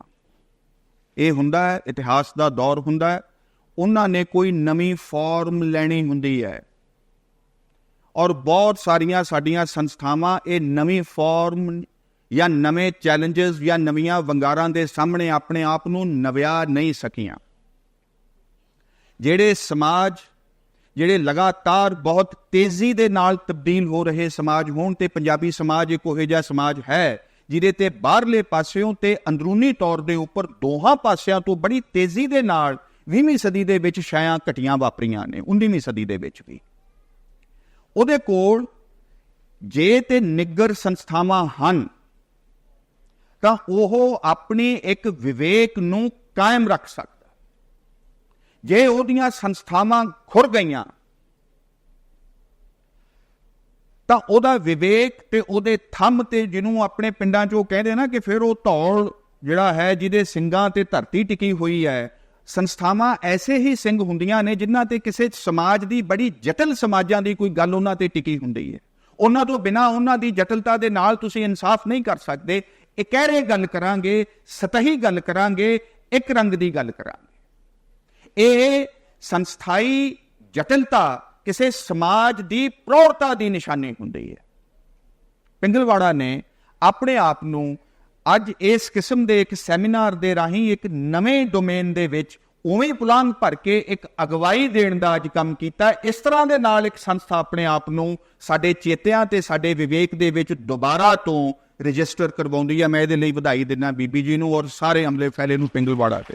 S1: ਇਹ ਹੁੰਦਾ ਹੈ, ਇਤਿਹਾਸ ਦਾ ਦੌਰ ਹੁੰਦਾ ਹੈ ਉਹਨਾਂ ਨੇ ਕੋਈ ਨਵੀਂ ਫਾਰਮ ਲੈਣੀ ਹੁੰਦੀ ਹੈ। ਔਰ ਬਹੁਤ ਸਾਰੀਆਂ ਸਾਡੀਆਂ ਸੰਸਥਾਵਾਂ ਇਹ ਨਵੀਂ ਫਾਰਮ ਜਾਂ ਨਵੇਂ ਚੈਲੰਜਸ ਜਾਂ ਨਵੀਆਂ ਵੰਗਾਰਾਂ ਦੇ ਸਾਹਮਣੇ ਆਪਣੇ ਆਪ ਨੂੰ ਨਵਿਆ ਨਹੀਂ ਸਕੀਆਂ। ਜਿਹੜੇ ਸਮਾਜ, ਜਿਹੜੇ ਲਗਾਤਾਰ ਬਹੁਤ ਤੇਜ਼ੀ ਦੇ ਨਾਲ ਤਬਦੀਲ ਹੋ ਰਹੇ ਸਮਾਜ ਹੋਣ ਤੇ ਪੰਜਾਬੀ ਸਮਾਜ ਇੱਕ ਉਹੋ ਜਿਹਾ ਸਮਾਜ ਹੈ, ਜਿਹਦੇ ਤੇ ਬਾਹਰਲੇ ਪਾਸਿਓਂ ਤੇ ਅੰਦਰੂਨੀ ਤੌਰ ਦੇ ਉੱਪਰ ਦੋਹਾਂ ਪਾਸਿਆਂ ਤੋਂ ਬੜੀ ਤੇਜ਼ੀ ਦੇ ਨਾਲ 20ਵੀਂ ਸਦੀ ਦੇ ਵਿੱਚ ਛਾਇਆ ਘਟੀਆਂ ਵਾਪਰੀਆਂ ਨੇ 19ਵੀਂ ਸਦੀ ਦੇ ਵਿੱਚ ਵੀ। ਉਹਦੇ ਕੋਲ ਜੇ ਤੇ ਨਿੱਗਰ ਸੰਸਥਾਵਾਂ ਹਨ, ਤਾਂ ਉਹ ਆਪਣੇ ਇੱਕ ਵਿਵੇਕ ਨੂੰ ਕਾਇਮ ਰੱਖ ਸਕਦਾ। ਜੇ ਉਹਦੀਆਂ ਸੰਸਥਾਵਾਂ ਖੁਰ ਗਈਆਂ, ਤਾਂ ਉਹਦਾ ਵਿਵੇਕ ਤੇ ਉਹਦੇ ਥੰਮ ਤੇ ਜਿਹਨੂੰ ਆਪਣੇ ਪਿੰਡਾਂ 'ਚੋਂ ਕਹਿੰਦੇ ਨਾ ਕਿ ਫਿਰ ਉਹ ਧੌਲ ਜਿਹੜਾ ਹੈ ਜਿਹਦੇ ਸਿੰਘਾਂ ਤੇ ਧਰਤੀ ਟਿਕੀ ਹੋਈ ਹੈ ਸੰਸਥਾਵਾਂ ਐਸੇ ਹੀ ਸਿੰਘ ਹੁੰਦੀਆਂ ਨੇ ਜਿਨ੍ਹਾਂ ਤੇ ਕਿਸੇ ਸਮਾਜ ਦੀ ਬੜੀ ਜਟਲ ਸਮਾਜਾਂ ਦੀ ਕੋਈ ਗੱਲ ਉਹਨਾਂ ਤੇ ਟਿਕੀ ਹੁੰਦੀ ਹੈ। ਉਹਨਾਂ ਤੋਂ ਬਿਨਾ ਉਹਨਾਂ ਦੀ ਜਟਲਤਾ ਦੇ ਨਾਲ ਤੁਸੀਂ ਇਨਸਾਫ ਨਹੀਂ ਕਰ ਸਕਦੇ। ਇਹ ਕਹਿਰੇ ਗੱਲ ਕਰਾਂਗੇ, ਸਤਹੀ ਗੱਲ ਕਰਾਂਗੇ, ਇੱਕ ਰੰਗ ਦੀ ਗੱਲ ਕਰਾਂਗੇ। ਇਹ ਸੰਸਥਾਈ ਜਟਲਤਾ ਕਿਸੇ ਸਮਾਜ ਦੀ ਪ੍ਰੌੜਤਾ ਦੀ ਨਿਸ਼ਾਨੀ ਹੁੰਦੀ ਹੈ। ਪਿੰਗਲਵਾੜਾ ਨੇ ਆਪਣੇ ਆਪ ਨੂੰ ਅੱਜ ਇਸ ਕਿਸਮ ਦੇ ਇੱਕ ਸੈਮੀਨਾਰ ਦੇ ਰਾਹੀਂ ਇੱਕ ਨਵੇਂ ਡੋਮੇਨ ਦੇ ਵਿੱਚ ਉਵੇਂ ਪੁਲਾਂਗ ਭਰ ਕੇ ਇੱਕ ਅਗਵਾਈ ਦੇਣ ਦਾ ਅੱਜ ਕੰਮ ਕੀਤਾ। ਇਸ ਤਰ੍ਹਾਂ ਦੇ ਨਾਲ ਇੱਕ ਸੰਸਥਾ ਆਪਣੇ ਆਪ ਨੂੰ ਸਾਡੇ ਚੇਤਿਆਂ ਤੇ ਸਾਡੇ ਵਿਵੇਕ ਦੇ ਵਿੱਚ ਦੁਬਾਰਾ ਤੋਂ ਰਜਿਸਟਰ ਕਰਵਾਉਂਦੀ ਹੈ ਮੈਂ ਇਹਦੇ ਲਈ ਵਧਾਈ ਦਿੰਦਾ ਬੀਬੀ ਜੀ ਨੂੰ ਔਰ ਸਾਰੇ ਅਮਲੇ ਫੈਲੇ ਨੂੰ ਪਿੰਗਲਵਾੜਾ ਤੇ।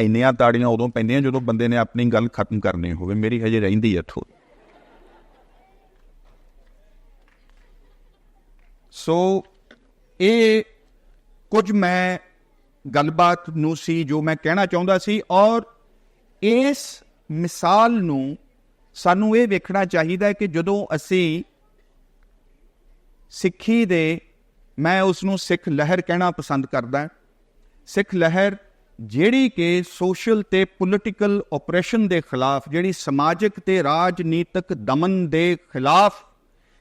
S1: ਇੰਨੀਆਂ ਤਾੜੀਆਂ ਉਦੋਂ ਪੈਂਦੀਆਂ ਜਦੋਂ ਬੰਦੇ ਨੇ ਆਪਣੀ ਗੱਲ ਖਤਮ ਕਰਨੀ ਹੋਵੇ। ਮੇਰੀ ਹਜੇ ਰਹਿੰਦੀ ਹੈ ਥੋੜੀ ਸੋ ਇਹ ਕੁਝ ਮੈਂ ਗੱਲਬਾਤ ਨੂੰ ਸੀ ਜੋ ਮੈਂ ਕਹਿਣਾ ਚਾਹੁੰਦਾ ਸੀ ਔਰ ਇਸ ਮਿਸਾਲ ਨੂੰ ਸਾਨੂੰ ਇਹ ਵੇਖਣਾ ਚਾਹੀਦਾ ਹੈ ਕਿ ਜਦੋਂ ਅਸੀਂ ਸਿੱਖੀ ਦੇ ਮੈਂ ਉਸ ਨੂੰ ਸਿੱਖ ਲਹਿਰ ਕਹਿਣਾ ਪਸੰਦ ਕਰਦਾ ਸਿੱਖ ਲਹਿਰ ਜਿਹੜੀ ਕਿ ਸੋਸ਼ਲ ਤੇ ਪੋਲਿਟੀਕਲ ਆਪਰੇਸ਼ਨ ਦੇ ਖਿਲਾਫ, ਜਿਹੜੀ ਸਮਾਜਿਕ ਤੇ ਰਾਜਨੀਤਿਕ ਦਮਨ ਦੇ ਖਿਲਾਫ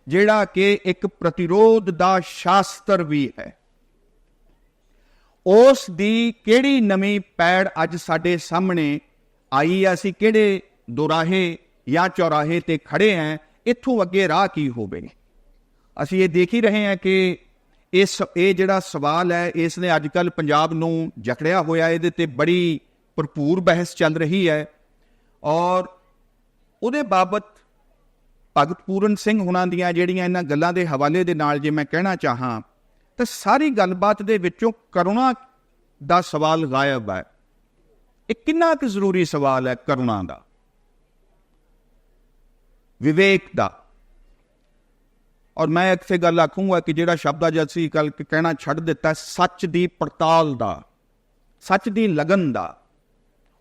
S1: ਜਿਹੜਾ ਕਿ ਇੱਕ ਪ੍ਰਤੀਰੋਧ ਦਾ ਸ਼ਾਸਤਰ ਵੀ ਹੈ। ਉਸ ਦੀ ਕਿਹੜੀ ਨਵੀਂ ਪੈੜ ਅੱਜ ਸਾਡੇ ਸਾਹਮਣੇ ਆਈ ਆ ਅਸੀਂ ਕਿਹੜੇ ਦੁਰਾਹੇ ਜਾਂ ਚੌਰਾਹੇ ਤੇ ਖੜੇ ਆਂ ਇੱਥੋਂ ਅੱਗੇ ਰਾਹ ਕੀ ਹੋਵੇ? ਅਸੀਂ ਇਹ ਦੇਖ ਹੀ ਰਹੇ ਹਾਂ ਕਿ ਇਸ ਇਹ ਜਿਹੜਾ ਸਵਾਲ ਹੈ ਇਸ ਨੇ ਅੱਜ ਕੱਲ ਪੰਜਾਬ ਨੂੰ ਜਕੜਿਆ ਹੋਇਆ, ਇਹਦੇ ਤੇ ਬੜੀ ਭਰਪੂਰ ਬਹਿਸ ਚੱਲ ਰਹੀ ਹੈ ਔਰ ਉਹਦੇ ਬਾਬਤ ਭਗਤ ਪੂਰਨ ਸਿੰਘ ਹੁਣਾਂ ਦੀਆਂ ਜਿਹੜੀਆਂ ਇਹਨਾਂ ਗੱਲਾਂ ਦੇ ਹਵਾਲੇ ਦੇ ਨਾਲ ਜੇ ਮੈਂ ਕਹਿਣਾ ਚਾਹਾਂ, ਤਾਂ ਸਾਰੀ ਗੱਲਬਾਤ ਦੇ ਵਿੱਚੋਂ ਕਰੁਣਾ ਦਾ ਸਵਾਲ ਗਾਇਬ ਹੈ। ਇਹ ਕਿੰਨਾ ਕੁ ਜ਼ਰੂਰੀ ਸਵਾਲ ਹੈ ਕਰੁਣਾ ਦਾ? ਵਿਵੇਕ ਦਾ। ਔਰ ਮੈਂ ਇੱਥੇ ਗੱਲ ਆਖੂੰਗਾ ਕਿ ਜਿਹੜਾ ਸ਼ਬਦ ਅੱਜ ਅਸੀਂ ਕੱਲ ਕਹਿਣਾ ਛੱਡ ਦਿੱਤਾ, ਸੱਚ ਦੀ ਪੜਤਾਲ ਦਾ, ਸੱਚ ਦੀ ਲਗਨ ਦਾ।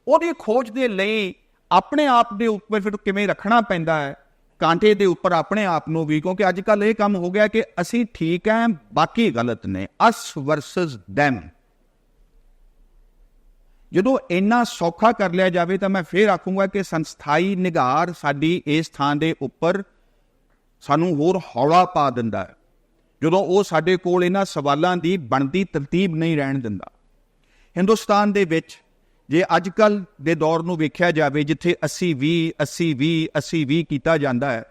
S1: ਉਹਦੀ ਖੋਜ ਦੇ ਲਈ ਆਪਣੇ ਆਪ ਦੇ ਉੱਪਰ ਫਿਰ ਕਿਵੇਂ ਰੱਖਣਾ ਪੈਂਦਾ ਹੈ? ਕਾਂਟੇ ਦੇ ਉੱਪਰ ਆਪਣੇ ਆਪ ਨੂੰ ਵੀ, ਕਿਉਂਕਿ ਅੱਜ ਕੱਲ ਇਹ ਕੰਮ ਹੋ ਗਿਆ ਕਿ ਅਸੀਂ ਠੀਕ ਹੈ ਬਾਕੀ ਗਲਤ ਨੇ। ਅਸ ਵਰਸਸ them ਜਦੋਂ ਇੰਨਾ ਸੌਖਾ ਕਰ ਲਿਆ ਜਾਵੇ, ਤਾਂ ਮੈਂ ਫੇਰ ਆਖੂੰਗਾ ਕਿ ਸੰਸਥਾਈ ਨਿਗਾਰ ਸਾਡੀ ਇਸ ਥਾਂ ਦੇ ਉੱਪਰ ਸਾਨੂੰ ਹੋਰ ਹੌਲਾ ਪਾ ਦਿੰਦਾ ਹੈ। ਜਦੋਂ ਉਹ ਸਾਡੇ ਕੋਲ ਇਹਨਾਂ ਸਵਾਲਾਂ ਦੀ ਬਣਦੀ ਤਰਤੀਬ ਨਹੀਂ ਰਹਿਣ ਦਿੰਦਾ। ਹਿੰਦੁਸਤਾਨ ਦੇ ਵਿੱਚ ਜੇ ਅੱਜ ਕੱਲ ਦੇ ਦੌਰ ਨੂੰ ਵੇਖਿਆ ਜਾਵੇ, ਜਿੱਥੇ 80 20 80 20 80 20 ਕੀਤਾ ਜਾਂਦਾ ਹੈ,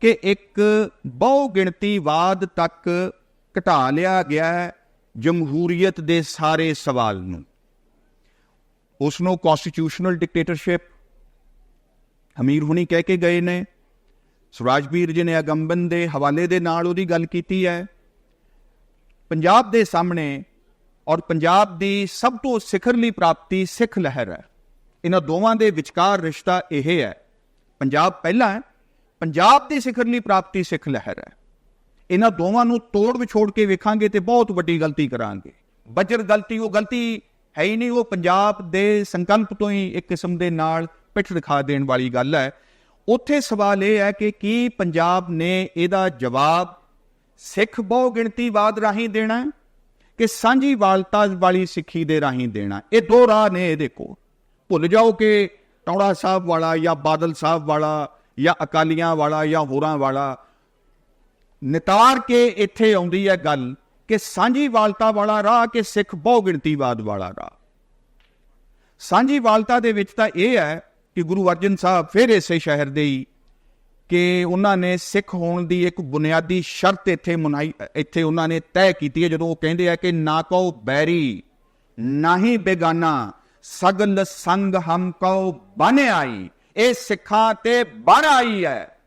S1: ਕਿ ਇੱਕ ਬਹੁ ਗਿਣਤੀਵਾਦ ਤੱਕ ਘਟਾ ਲਿਆ ਗਿਆ ਹੈ ਜਮਹੂਰੀਅਤ ਦੇ ਸਾਰੇ ਸਵਾਲ ਨੂੰ। ਉਸ ਨੂੰ ਕਨਸਟੀਟਿਊਸ਼ਨਲ ਡਿਕਟੇਟਰਸ਼ਿਪ ਹਮੀਰ ਹੁਣੀ ਕਹਿ ਕੇ ਗਏ ਨੇ ਸਵਰਾਜਵੀਰ ਜੀ ਨੇ ਅਗੰਬਨ ਦੇ ਹਵਾਲੇ ਦੇ ਨਾਲ ਉਹਦੀ ਗੱਲ ਕੀਤੀ ਹੈ। ਪੰਜਾਬ ਦੇ ਸਾਹਮਣੇ ਔਰ ਪੰਜਾਬ ਦੀ ਸਭ ਤੋਂ ਸਿਖਰਲੀ ਪ੍ਰਾਪਤੀ ਸਿੱਖ ਲਹਿਰ ਹੈ। ਇਹਨਾਂ ਦੋਵਾਂ ਦੇ ਵਿਚਕਾਰ ਰਿਸ਼ਤਾ ਇਹ ਹੈ। ਪੰਜਾਬ ਪਹਿਲਾਂ ਹੈ, ਪੰਜਾਬ ਦੀ ਸਿਖਰਲੀ ਪ੍ਰਾਪਤੀ ਸਿੱਖ ਲਹਿਰ ਹੈ। ਇਹਨਾਂ ਦੋਵਾਂ ਨੂੰ ਤੋੜ ਵਿਛੋੜ ਕੇ ਵੇਖਾਂਗੇ ਤੇ ਬਹੁਤ ਵੱਡੀ ਗਲਤੀ ਕਰਾਂਗੇ। ਬਜਰ ਗਲਤੀ, ਉਹ ਗਲਤੀ ਹੈ ਹੀ ਨਹੀਂ, ਉਹ ਪੰਜਾਬ ਦੇ ਸੰਕਲਪ ਤੋਂ ਹੀ ਇੱਕ ਕਿਸਮ ਦੇ ਨਾਲ ਪਿੱਠ ਦਿਖਾ ਦੇਣ ਵਾਲੀ ਗੱਲ ਹੈ। ਉੱਥੇ ਸਵਾਲ ਇਹ ਹੈ ਕਿ ਕੀ ਪੰਜਾਬ ਨੇ ਇਹਦਾ ਜਵਾਬ ਸਿੱਖ ਬਹੁਗਿਣਤੀਵਾਦ ਰਾਹੀਂ ਦੇਣਾ ਹੈ? ਕਿ ਸਾਂਝੀ ਵਾਲਤਾ ਵਾਲੀ ਸਿੱਖੀ ਦੇ ਰਾਹੀਂ ਦੇਣਾ। ਇਹ ਦੋ ਰਾਹ ਨੇ ਇਹਦੇ ਕੋਲ। ਭੁੱਲ ਜਾਓ ਕਿ ਟੌੜਾ ਸਾਹਿਬ ਵਾਲਾ ਜਾਂ ਬਾਦਲ ਸਾਹਿਬ ਵਾਲਾ ਜਾਂ ਅਕਾਲੀਆਂ ਵਾਲਾ ਜਾਂ ਹੋਰਾਂ ਵਾਲਾ, ਨਿਤਾਰ ਕੇ ਇੱਥੇ ਆਉਂਦੀ ਹੈ ਗੱਲ ਕਿ ਸਾਂਝੀ ਵਾਲਤਾ ਵਾਲਾ ਰਾਹ ਕਿ ਸਿੱਖ ਬਹੁ ਗਿਣਤੀਵਾਦ ਵਾਲਾ ਰਾਹ। ਸਾਂਝੀ ਵਾਲਤਾ ਦੇ ਵਿੱਚ ਤਾਂ ਇਹ ਹੈ ਕਿ ਗੁਰੂ ਅਰਜਨ ਸਾਹਿਬ ਫਿਰ ਇਸੇ ਸ਼ਹਿਰ ਦੇ ਹੀ ਕਿ ਉਹਨਾਂ ਨੇ ਸਿੱਖ ਹੋਣ ਦੀ ਇੱਕ ਬੁਨਿਆਦੀ ਸ਼ਰਤ ਇੱਥੇ ਮਨਾਈ, ਇੱਥੇ ਉਹਨਾਂ ਨੇ ਤੈਅ ਕੀਤੀ ਹੈ। ਜਦੋਂ ਉਹ ਕਹਿੰਦੇ ਆ ਕਿ ਨਾ ਕੋ ਬੈਰੀ, ਨਾ ਹੀ ਬੇਗਾਨਾ, ਸਗਲ ਸੰਗ ਹਮ ਕੋ ਬਨ ਆਈ। ਇਹ ਸਿੱਖਾਂ ਤੇ ਬਣ ਆਈ ਹੈ।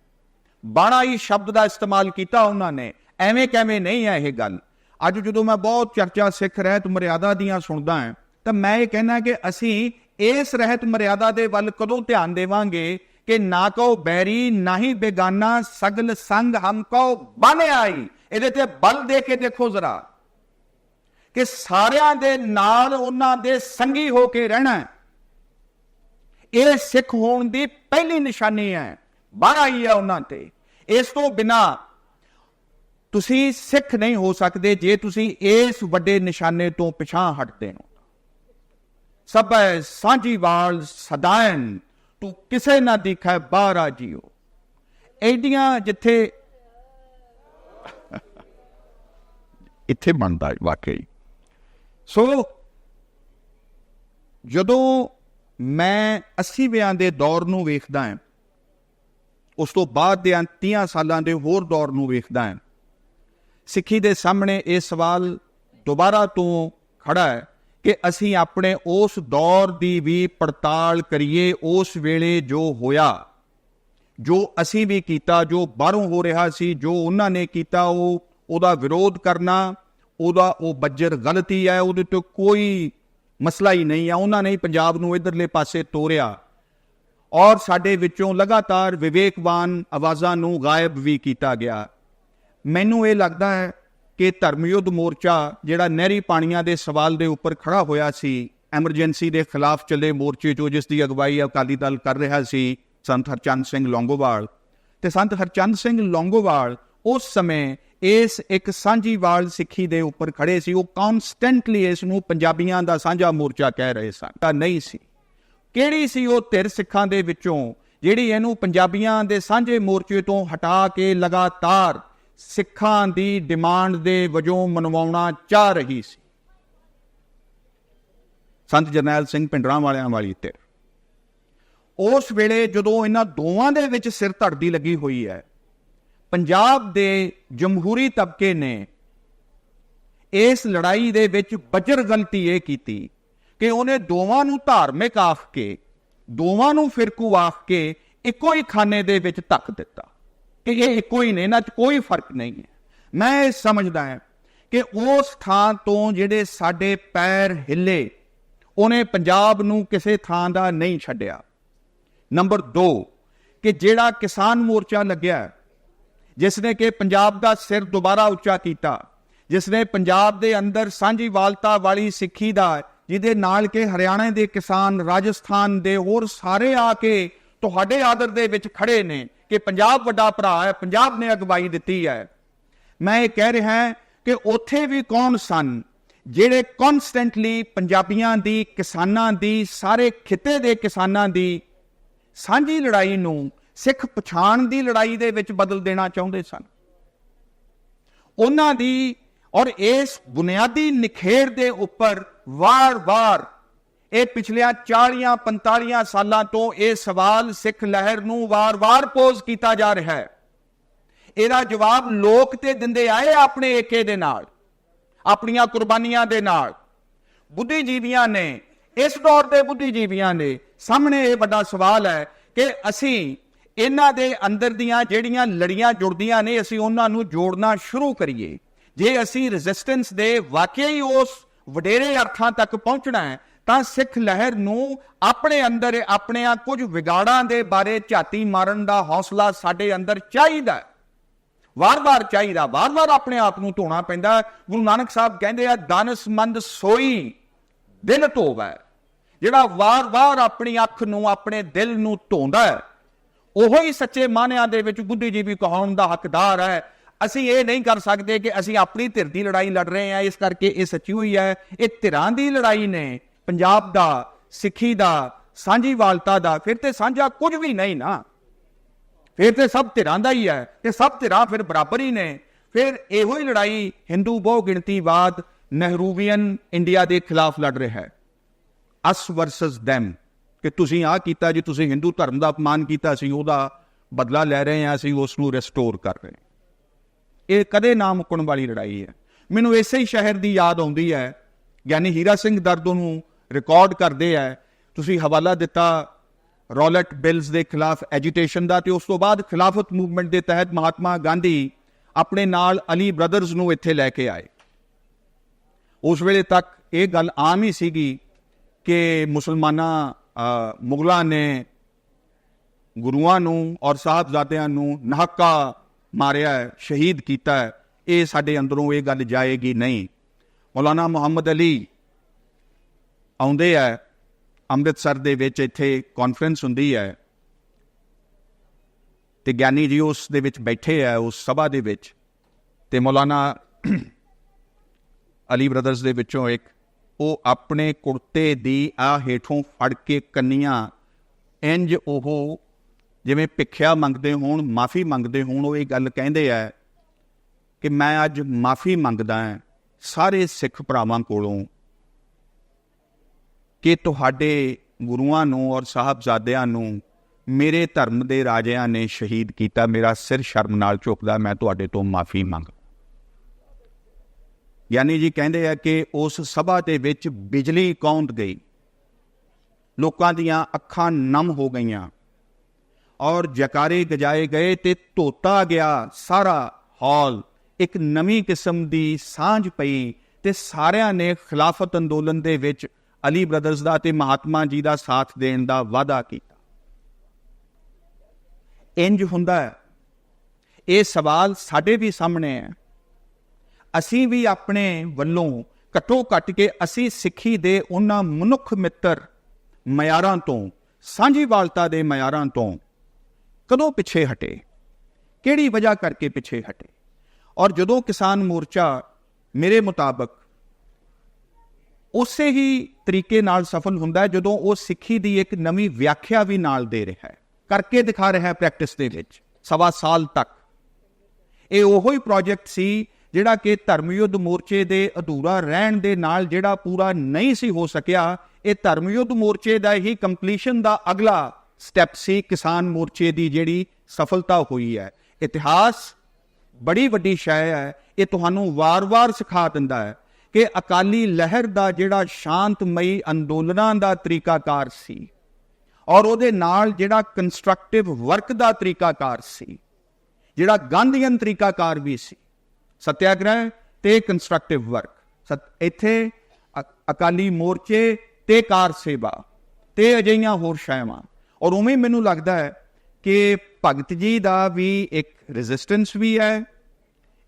S1: ਬਣ ਆਈ ਸ਼ਬਦ ਦਾ ਇਸਤੇਮਾਲ ਕੀਤਾ ਉਹਨਾਂ ਨੇ। ਐਵੇਂ ਕਿਵੇਂ ਨਹੀਂ ਹੈ ਇਹ ਗੱਲ। ਅੱਜ ਜਦੋਂ ਮੈਂ ਬਹੁਤ ਚਰਚਾ ਸਿੱਖ ਰਹਿਤ ਮਰਿਆਦਾ ਦੀਆਂ ਸੁਣਦਾ ਹਾਂ, ਤਾਂ ਮੈਂ ਇਹ ਕਹਿਣਾ ਕਿ ਅਸੀਂ ਇਸ ਰਹਿਤ ਮਰਿਆਦਾ ਦੇ ਵੱਲ ਕਦੋਂ ਧਿਆਨ ਦੇਵਾਂਗੇ ਕਿ ਨਾ ਕੋ ਬੈਰੀ, ਨਾ ਹੀ ਬੇਗਾਨਾ, ਸਗਲ ਸੰਗ ਹਮ ਕੋ ਬਨ ਆਈ। ਇਹਦੇ ਤੇ ਬਲ ਦੇ ਕੇ ਦੇਖੋ ਜ਼ਰਾ ਕਿ ਸਾਰਿਆਂ ਦੇ ਨਾਲ ਉਹਨਾਂ ਦੇ ਸੰਗੀ ਹੋ ਕੇ ਰਹਿਣਾ ਇਹ ਸਿੱਖ ਹੋਣ ਦੀ ਪਹਿਲੀ ਨਿਸ਼ਾਨੀ ਹੈ ਬਣ ਆਈ ਹੈ ਉਹਨਾਂ ਤੇ। ਇਸ ਤੋਂ ਬਿਨਾ ਤੁਸੀਂ ਸਿੱਖ ਨਹੀਂ ਹੋ ਸਕਦੇ ਜੇ ਤੁਸੀਂ ਇਸ ਵੱਡੇ ਨਿਸ਼ਾਨੇ ਤੋਂ ਪਿਛਾਂ ਹਟਦੇ ਹੋ। ਸਭੈ ਸਾਂਝੀਵਾਲ ਸਦਾਇਨ ਤੂੰ ਕਿਸੇ ਨਾ ਦਿਖੈ ਬਾਹਰਾ ਜੀਓ। ਐਡੀਆਂ ਜਿੱਥੇ ਇੱਥੇ ਬਣਦਾ ਹੈ ਵਾਕਈ। ਸੋ ਜਦੋਂ ਮੈਂ 80ਵਿਆਂ ਦੇ ਦੌਰ ਨੂੰ ਵੇਖਦਾ ਹਾਂ, ਉਸ ਤੋਂ ਬਾਅਦ ਦੇ 30 ਸਾਲਾਂ ਦੇ ਹੋਰ ਦੌਰ ਨੂੰ ਵੇਖਦਾ ਹਾਂ, ਸਿੱਖੀ ਦੇ ਸਾਹਮਣੇ ਇਹ ਸਵਾਲ ਦੁਬਾਰਾ ਤੋਂ ਖੜਾ ਹੈ ਕਿ ਅਸੀਂ ਆਪਣੇ ਉਸ ਦੌਰ ਦੀ ਵੀ ਪੜਤਾਲ ਕਰੀਏ, ਉਸ ਵੇਲੇ ਜੋ ਹੋਇਆ, ਜੋ ਅਸੀਂ ਵੀ ਕੀਤਾ, ਜੋ ਬਾਹਰੋਂ ਹੋ ਰਿਹਾ ਸੀ, ਜੋ ਉਹਨਾਂ ਨੇ ਕੀਤਾ, ਉਹ, ਉਹਦਾ ਵਿਰੋਧ ਕਰਨਾ, ਉਹਦਾ ਉਹ ਬੱਜਰ ਗਲਤੀ ਹੈ, ਉਹਦੇ ਤੋਂ ਕੋਈ ਮਸਲਾ ਹੀ ਨਹੀਂ ਆ, ਉਹਨਾਂ ਨੇ ਹੀ ਪੰਜਾਬ ਨੂੰ ਇਧਰਲੇ ਪਾਸੇ ਤੋਰਿਆ। ਔਰ ਸਾਡੇ ਵਿੱਚੋਂ ਲਗਾਤਾਰ ਵਿਵੇਕਵਾਨ ਆਵਾਜ਼ਾਂ ਨੂੰ ਗਾਇਬ ਵੀ ਕੀਤਾ ਗਿਆ। ਮੈਨੂੰ ਇਹ ਲੱਗਦਾ ਹੈ ਕਿ ਧਰਮਯੁੱਧ ਮੋਰਚਾ ਜਿਹੜਾ ਨਹਿਰੀ ਪਾਣੀਆਂ ਦੇ ਸਵਾਲ ਦੇ ਉੱਪਰ ਖੜਾ ਹੋਇਆ ਸੀ, ਐਮਰਜੈਂਸੀ ਦੇ ਖਿਲਾਫ ਚੱਲੇ ਮੋਰਚੇ ਚੋਂ ਜਿਸ ਦੀ ਅਗਵਾਈ ਅਕਾਲੀ ਦਲ ਕਰ ਰਿਹਾ ਸੀ, ਸੰਤ ਹਰਚੰਦ ਸਿੰਘ ਲੌਂਗੋਵਾਲ। ਤੇ ਸੰਤ ਹਰਚੰਦ ਸਿੰਘ ਲੌਂਗੋਵਾਲ ਉਸ ਸਮੇਂ ਇਸ ਇੱਕ ਸਾਂਝੀਵਾਲ ਸਿੱਖੀ ਦੇ ਉੱਪਰ ਖੜੇ ਸੀ, ਉਹ ਕਨਸਟੈਂਟਲੀ ਇਸ ਨੂੰ ਪੰਜਾਬੀਆਂ ਦਾ ਸਾਂਝਾ ਮੋਰਚਾ ਕਹਿ ਰਹੇ ਸਨ। ਤਾਂ ਨਹੀਂ ਸੀ। ਕਿਹੜੀ ਸੀ ਉਹ ਧਿਰ ਸਿੱਖਾਂ ਦੇ ਵਿੱਚੋਂ ਜਿਹੜੀ ਇਹਨੂੰ ਪੰਜਾਬੀਆਂ ਦੇ ਸਾਂਝੇ ਮੋਰਚੇ ਤੋਂ ਹਟਾ ਕੇ ਲਗਾਤਾਰ ਸਿੱਖਾਂ ਦੀ ਡਿਮਾਂਡ ਦੇ ਵਜੋਂ ਮਨਵਾਉਣਾ ਚਾਹ ਰਹੀ ਸੀ। ਸੰਤ ਜਰਨੈਲ ਸਿੰਘ ਪਿੰਡਰਾਂ ਵਾਲਿਆਂ ਵਾਲੀ ਧਿਰ ਉਸ ਵੇਲੇ ਜਦੋਂ ਇਹਨਾਂ ਦੋਵਾਂ ਦੇ ਵਿੱਚ ਸਿਰ ਧੜਦੀ ਲੱਗੀ ਹੋਈ ਹੈ, ਪੰਜਾਬ ਦੇ ਜਮਹੂਰੀ ਤਬਕੇ ਨੇ ਇਸ ਲੜਾਈ ਦੇ ਵਿੱਚ ਬਜਰ ਗਲਤੀ ਇਹ ਕੀਤੀ ਕਿ ਉਹਨੇ ਦੋਵਾਂ ਨੂੰ ਧਾਰਮਿਕ ਆਖ ਕੇ, ਦੋਵਾਂ ਨੂੰ ਫਿਰਕੂ ਆਖ ਕੇ ਇੱਕੋ ਹੀ ਖਾਨੇ ਦੇ ਵਿੱਚ ਧੱਕ ਦਿੱਤਾ। ਕਿ ਇਹ ਇੱਕੋ ਹੀ ਨੇ, ਇਹਨਾਂ 'ਚ ਕੋਈ ਫ਼ਰਕ ਨਹੀਂ ਹੈ। ਮੈਂ ਇਹ ਸਮਝਦਾ ਹਾਂ ਕਿ ਉਸ ਥਾਂ ਤੋਂ ਜਿਹੜੇ ਸਾਡੇ ਪੈਰ ਹਿੱਲੇ, ਉਹਨੇ ਪੰਜਾਬ ਨੂੰ ਕਿਸੇ ਥਾਂ ਦਾ ਨਹੀਂ ਛੱਡਿਆ। ਨੰਬਰ 2 ਕਿ ਜਿਹੜਾ ਕਿਸਾਨ ਮੋਰਚਾ ਲੱਗਿਆ ਜਿਸ ਨੇ ਕਿ ਪੰਜਾਬ ਦਾ ਸਿਰ ਦੁਬਾਰਾ ਉੱਚਾ ਕੀਤਾ ਜਿਸ ਨੇ ਪੰਜਾਬ ਦੇ ਅੰਦਰ ਸਾਂਝੀਵਾਲਤਾ ਵਾਲੀ ਸਿੱਖੀ ਦਾ, ਜਿਹਦੇ ਨਾਲ ਕਿ ਹਰਿਆਣਾ ਦੇ ਕਿਸਾਨ, ਰਾਜਸਥਾਨ ਦੇ ਹੋਰ ਸਾਰੇ ਆ ਕੇ ਤੁਹਾਡੇ ਆਦਰ ਦੇ ਵਿੱਚ ਖੜੇ ਨੇ ਕਿ ਪੰਜਾਬ ਵੱਡਾ ਭਰਾ ਹੈ, ਪੰਜਾਬ ਨੇ ਅਗਵਾਈ ਦਿੱਤੀ ਹੈ। ਮੈਂ ਇਹ ਕਹਿ ਰਿਹਾ ਕਿ ਉੱਥੇ ਵੀ ਕੌਣ ਸਨ ਜਿਹੜੇ ਕਨਸਟੈਂਟਲੀ ਪੰਜਾਬੀਆਂ ਦੀ, ਕਿਸਾਨਾਂ ਦੀ, ਸਾਰੇ ਖਿੱਤੇ ਦੇ ਕਿਸਾਨਾਂ ਦੀ ਸਾਂਝੀ ਲੜਾਈ ਨੂੰ ਸਿੱਖ ਪਛਾਣ ਦੀ ਲੜਾਈ ਦੇ ਵਿੱਚ ਬਦਲ ਦੇਣਾ ਚਾਹੁੰਦੇ ਸਨ। ਉਹਨਾਂ ਦੀ ਔਰ ਇਸ ਬੁਨਿਆਦੀ ਨਿਖੇੜ ਦੇ ਉੱਪਰ ਵਾਰ-ਵਾਰ ਇਹ ਪਿਛਲਿਆਂ 40 45 ਸਾਲਾਂ ਤੋਂ ਇਹ ਸਵਾਲ ਸਿੱਖ ਲਹਿਰ ਨੂੰ ਵਾਰ-ਵਾਰ ਪੋਜ਼ ਕੀਤਾ ਜਾ ਰਿਹਾ ਹੈ। ਇਹਦਾ ਜਵਾਬ ਲੋਕ ਤੇ ਦਿੰਦੇ ਆਏ ਆਪਣੇ ਏਕੇ ਦੇ ਨਾਲ, ਆਪਣੀਆਂ ਕੁਰਬਾਨੀਆਂ ਦੇ ਨਾਲ। ਬੁੱਧੀਜੀਵੀਆਂ ਨੇ, ਇਸ ਦੌਰ ਦੇ ਬੁੱਧੀਜੀਵੀਆਂ ਨੇ ਸਾਹਮਣੇ ਇਹ ਵੱਡਾ ਸਵਾਲ ਹੈ ਕਿ ਅਸੀਂ ਇਹਨਾਂ ਦੇ ਅੰਦਰ ਦੀਆਂ ਜਿਹੜੀਆਂ ਲੜੀਆਂ ਜੁੜਦੀਆਂ ਨੇ, ਅਸੀਂ ਉਹਨਾਂ ਨੂੰ ਜੋੜਨਾ ਸ਼ੁਰੂ ਕਰੀਏ। ਜੇ ਅਸੀਂ ਰੈਜ਼ਿਸਟੈਂਸ ਦੇ ਵਾਕਿਆ ਹੀ ਉਸ ਵਡੇਰੇ ਅਰਥਾਂ ਤੱਕ ਪਹੁੰਚਣਾ ਹੈ ਤਾਂ ਸਿੱਖ ਲਹਿਰ ਨੂੰ ਆਪਣੇ ਅੰਦਰ, ਆਪਣਿਆਂ ਕੁਝ ਵਿਗਾੜਾਂ ਦੇ ਬਾਰੇ ਝਾਤੀ ਮਾਰਨ ਦਾ ਹੌਸਲਾ ਸਾਡੇ ਅੰਦਰ ਚਾਹੀਦਾ ਵਾਰ-ਵਾਰ ਚਾਹੀਦਾ, ਵਾਰ-ਵਾਰ ਆਪਣੇ ਆਪ ਨੂੰ ਧੋਣਾ ਪੈਂਦਾ ਗੁਰੂ ਨਾਨਕ ਸਾਹਿਬ ਕਹਿੰਦੇ ਆ ਦਾਨਸਮੰਦ ਸੋਈ ਦਿਲ ਧੋਵੈ। ਜਿਹੜਾ ਵਾਰ-ਵਾਰ ਆਪਣੀ ਅੱਖ ਨੂੰ, ਆਪਣੇ ਦਿਲ ਨੂੰ ਧੋਂਦਾ ਹੈ, ਉਹੋ ਹੀ ਸੱਚੇ ਮਾਨਿਆਂ ਦੇ ਵਿੱਚ ਬੁੱਧੀਜੀਵੀ ਕਹਾਉਣ ਦਾ ਹੱਕਦਾਰ ਹੈ। ਅਸੀਂ ਇਹ ਨਹੀਂ ਕਰ ਸਕਦੇ ਕਿ ਅਸੀਂ ਆਪਣੀ ਧਿਰ ਦੀ ਲੜਾਈ ਲੜ ਰਹੇ ਹਾਂ, ਇਸ ਕਰਕੇ ਇਹ ਸੱਚੀ ਹੋਈ ਹੈ, ਇਹ ਧਿਰਾਂ ਦੀ ਲੜਾਈ ਨੇ। ਪੰਜਾਬ ਦਾ, ਸਿੱਖੀ ਦਾ ਸਾਂਝੀਵਾਲਤਾ ਦਾ, ਫਿਰ ਤੇ ਸਾਂਝਾ ਕੁਝ ਵੀ ਨਹੀਂ ਨਾ। ਫਿਰ ਤੇ ਸਭ ਧਿਰਾਂ ਦਾ ਹੀ ਹੈ ਤੇ ਸਭ ਧਿਰਾਂ ਫਿਰ ਬਰਾਬਰ ਹੀ ਨੇ। ਫਿਰ ਇਹੋ ਹੀ ਲੜਾਈ ਹਿੰਦੂ ਬਹੁ ਗਿਣਤੀਵਾਦ ਨਹਿਰੂਵੀਅਨ ਇੰਡੀਆ ਦੇ ਖਿਲਾਫ ਲੜ ਰਿਹਾ ਹੈ। ਅਸ ਵਰਸਸ them ਕਿ ਤੁਸੀਂ ਆ ਕੀਤਾ ਜੀ, ਤੁਸੀਂ ਹਿੰਦੂ ਧਰਮ ਦਾ ਅਪਮਾਨ ਕੀਤਾ ਸੀ ਉਹਦਾ ਬਦਲਾ ਲੈ ਰਹੇ ਹਾਂ, ਅਸੀਂ ਉਸ ਨੂੰ ਰੈਸਟੋਰ ਕਰ ਰਹੇ ਹਾਂ। ਇਹ ਕਦੇ ਨਾ ਮੁੱਕਣ ਵਾਲੀ ਲੜਾਈ ਹੈ। ਮੈਨੂੰ ਇਸੇ ਹੀ ਸ਼ਹਿਰ ਦੀ ਯਾਦ ਆਉਂਦੀ ਹੈ, ਗਿਆਨੀ ਹੀਰਾ ਸਿੰਘ ਦਰਦੋ ਨੂੰ ਰਿਕਾਰਡ ਕਰਦੇ ਆ। ਤੁਸੀਂ ਹਵਾਲਾ ਦਿੱਤਾ ਰੌਲਟ ਬਿਲਸ ਦੇ ਖਿਲਾਫ ਐਜੀਟੇਸ਼ਨ ਦਾ ਤੇ ਉਸ ਤੋਂ ਬਾਅਦ ਖਿਲਾਫਤ ਮੂਵਮੈਂਟ ਦੇ ਤਹਿਤ ਮਹਾਤਮਾ ਗਾਂਧੀ ਆਪਣੇ ਨਾਲ ਅਲੀ ਬ੍ਰਦਰਜ਼ ਨੂੰ ਇੱਥੇ ਲੈ ਕੇ ਆਏ। ਉਸ ਵੇਲੇ ਤੱਕ ਇਹ ਗੱਲ ਆਮ ਹੀ ਸੀਗੀ ਕਿ ਮੁਸਲਮਾਨਾਂ ਮੁਗਲਾਂ ਨੇ ਗੁਰੂਆਂ ਨੂੰ ਔਰ ਸਾਹਿਬਜ਼ਾਦਿਆਂ ਨੂੰ ਨਹਾਕਾ ਮਾਰਿਆ ਹੈ ਸ਼ਹੀਦ ਕੀਤਾ। ਹੈ ਇਹ ਸਾਡੇ ਅੰਦਰੋਂ ਇਹ ਗੱਲ ਜਾਏਗੀ ਨਹੀਂ। ਮੌਲਾਨਾ ਮੁਹੰਮਦ ਅਲੀ ਆਉਂਦੇ ਆ, ਅੰਮ੍ਰਿਤਸਰ ਦੇ ਵਿੱਚ ਇੱਥੇ ਕਾਨਫਰੰਸ ਹੁੰਦੀ ਹੈ ਤੇ ਗਿਆਨੀ ਜੀ ਉਸ ਦੇ ਵਿੱਚ ਬੈਠੇ ਆ, ਉਸ ਸਭਾ ਦੇ ਵਿੱਚ। ਤੇ ਮੌਲਾਨਾ ਅਲੀ ਬ੍ਰਦਰਸ ਦੇ ਵਿੱਚੋਂ ਇੱਕ, ਉਹ ਆਪਣੇ ਕੁੜਤੇ ਦੀ ਆ ਹੇਠੋਂ ਫੜ ਕੇ ਕੰਨੀਆਂ, ਇੰਜ ਉਹ ਜਿਵੇਂ ਭਿੱਖਿਆ ਮੰਗਦੇ ਹੋਣ, ਮਾਫੀ ਮੰਗਦੇ ਹੋਣ, ਉਹ ਇਹ ਗੱਲ ਕਹਿੰਦੇ ਆ ਕਿ ਮੈਂ ਅੱਜ ਮਾਫੀ ਮੰਗਦਾ ਹਾਂ ਸਾਰੇ ਸਿੱਖ ਭਰਾਵਾਂ ਕੋਲੋਂ। ਕਿ ਤੁਹਾਡੇ ਗੁਰੂਆਂ ਨੂੰ ਔਰ ਸਾਹਿਬਜ਼ਾਦਿਆਂ ਨੂੰ ਮੇਰੇ ਧਰਮ ਦੇ ਰਾਜਿਆਂ ਨੇ ਸ਼ਹੀਦ ਕੀਤਾ। ਮੇਰਾ ਸਿਰ ਸ਼ਰਮ ਨਾਲ ਝੁਕਦਾ, ਮੈਂ ਤੁਹਾਡੇ ਤੋਂ ਮਾਫੀ ਮੰਗ ਯਾਨੀ ਜੀ ਕਹਿੰਦੇ ਆ ਕਿ ਉਸ ਸਭਾ ਦੇ ਵਿੱਚ ਬਿਜਲੀ ਕੌਂਦ ਗਈ। ਲੋਕਾਂ ਦੀਆਂ ਅੱਖਾਂ ਨਮ ਹੋ ਗਈਆਂ ਔਰ ਜਕਾਰੇ ਗਜਾਏ ਗਏ ਤੇ ਧੋਤਾ ਗਿਆ ਸਾਰਾ ਹਾਲ। ਇੱਕ ਨਵੀਂ ਕਿਸਮ ਦੀ ਸਾਂਝ ਪਈ ਤੇ ਸਾਰਿਆਂ ਨੇ ਖਿਲਾਫਤ ਅੰਦੋਲਨ ਦੇ ਵਿੱਚ ਅਲੀ ਬ੍ਰਦਰਸ ਦਾ ਤੇ ਮਹਾਤਮਾ ਜੀ ਦਾ ਸਾਥ ਦੇਣ ਦਾ ਵਾਅਦਾ ਕੀਤਾ। ਇੰਜ ਹੁੰਦਾ ਹੈ। ਇਹ ਸਵਾਲ ਸਾਡੇ ਵੀ ਸਾਹਮਣੇ ਹੈ। ਅਸੀਂ ਵੀ ਆਪਣੇ ਵੱਲੋਂ ਘੱਟੋ ਘੱਟ ਕੇ ਅਸੀਂ ਸਿੱਖੀ ਦੇ ਉਹਨਾਂ ਮਨੁੱਖ ਮਿੱਤਰ ਮਿਆਰਾਂ ਤੋਂ ਸਾਂਝੀਵਾਲਤਾ ਦੇ ਮਿਆਰਾਂ ਤੋਂ ਕਦੋਂ ਪਿੱਛੇ ਹਟੇ? ਕਿਹੜੀ ਵਜ੍ਹਾ ਕਰਕੇ ਪਿੱਛੇ ਹਟੇ? ਔਰ ਜਦੋਂ ਕਿਸਾਨ ਮੋਰਚਾ ਮੇਰੇ ਮੁਤਾਬਕ ਉਸੇ ਹੀ ਤਰੀਕੇ ਨਾਲ ਸਫਲ ਹੁੰਦਾ ਹੈ ਜਦੋਂ ਉਹ ਸਿੱਖੀ ਦੀ ਇੱਕ ਨਵੀਂ ਵਿਆਖਿਆ ਵੀ ਨਾਲ ਦੇ ਰਿਹਾ ਹੈ। ਕਰਕੇ ਦਿਖਾ ਰਿਹਾ ਹੈ ਪ੍ਰੈਕਟਿਸ ਦੇ ਵਿੱਚ, ਸਵਾ ਸਾਲ ਤੱਕ। ਇਹ ਉਹੋ ਹੀ ਪ੍ਰੋਜੈਕਟ ਸੀ ਜਿਹੜਾ ਕਿ ਧਰਮ ਯੁੱਧ ਮੋਰਚੇ ਦੇ ਅਧੂਰਾ ਰਹਿਣ ਦੇ ਨਾਲ ਜਿਹੜਾ ਪੂਰਾ ਨਹੀਂ ਸੀ ਹੋ ਸਕਿਆ, ਇਹ ਧਰਮ ਯੁੱਧ ਮੋਰਚੇ ਦਾ ਹੀ ਕੰਪਲੀਸ਼ਨ ਦਾ ਅਗਲਾ ਸਟੈਪ ਸੀ ਕਿਸਾਨ ਮੋਰਚੇ ਦੀ ਜਿਹੜੀ ਸਫਲਤਾ ਹੋਈ ਹੈ। ਇਤਿਹਾਸ ਬੜੀ ਵੱਡੀ ਸ਼ੈ ਹੈ, ਇਹ ਤੁਹਾਨੂੰ ਵਾਰ-ਵਾਰ ਸਿਖਾ ਦਿੰਦਾ ਹੈ। ਕਿ ਅਕਾਲੀ ਲਹਿਰ ਦਾ ਜਿਹੜਾ ਸ਼ਾਂਤਮਈ ਅੰਦੋਲਨਾਂ ਦਾ ਤਰੀਕਾਕਾਰ ਸੀ ਔਰ ਉਹਦੇ ਨਾਲ ਜਿਹੜਾ ਕੰਸਟਰਕਟਿਵ ਵਰਕ ਦਾ ਤਰੀਕਾਕਾਰ ਸੀ, ਜਿਹੜਾ ਗਾਂਧੀਅਨ ਤਰੀਕਾਕਾਰ ਵੀ ਸੀ। ਸਤਿਆਗ੍ਰਹਿ ਤੇ ਕੰਸਟਰਕਟਿਵ ਵਰਕ ਇੱਥੇ ਅ- ਅਕਾਲੀ ਮੋਰਚੇ ਤੇ ਕਾਰ ਸੇਵਾ ਤੇ ਅਜਿਹੀਆਂ ਹੋਰ ਸ਼ੈਵਾਂ। ਔਰ ਉਵੇਂ ਮੈਨੂੰ ਲੱਗਦਾ ਹੈ ਕਿ ਭਗਤ ਜੀ ਦਾ ਵੀ ਇੱਕ ਰੈਜ਼ਿਸਟੈਂਸ ਵੀ ਹੈ,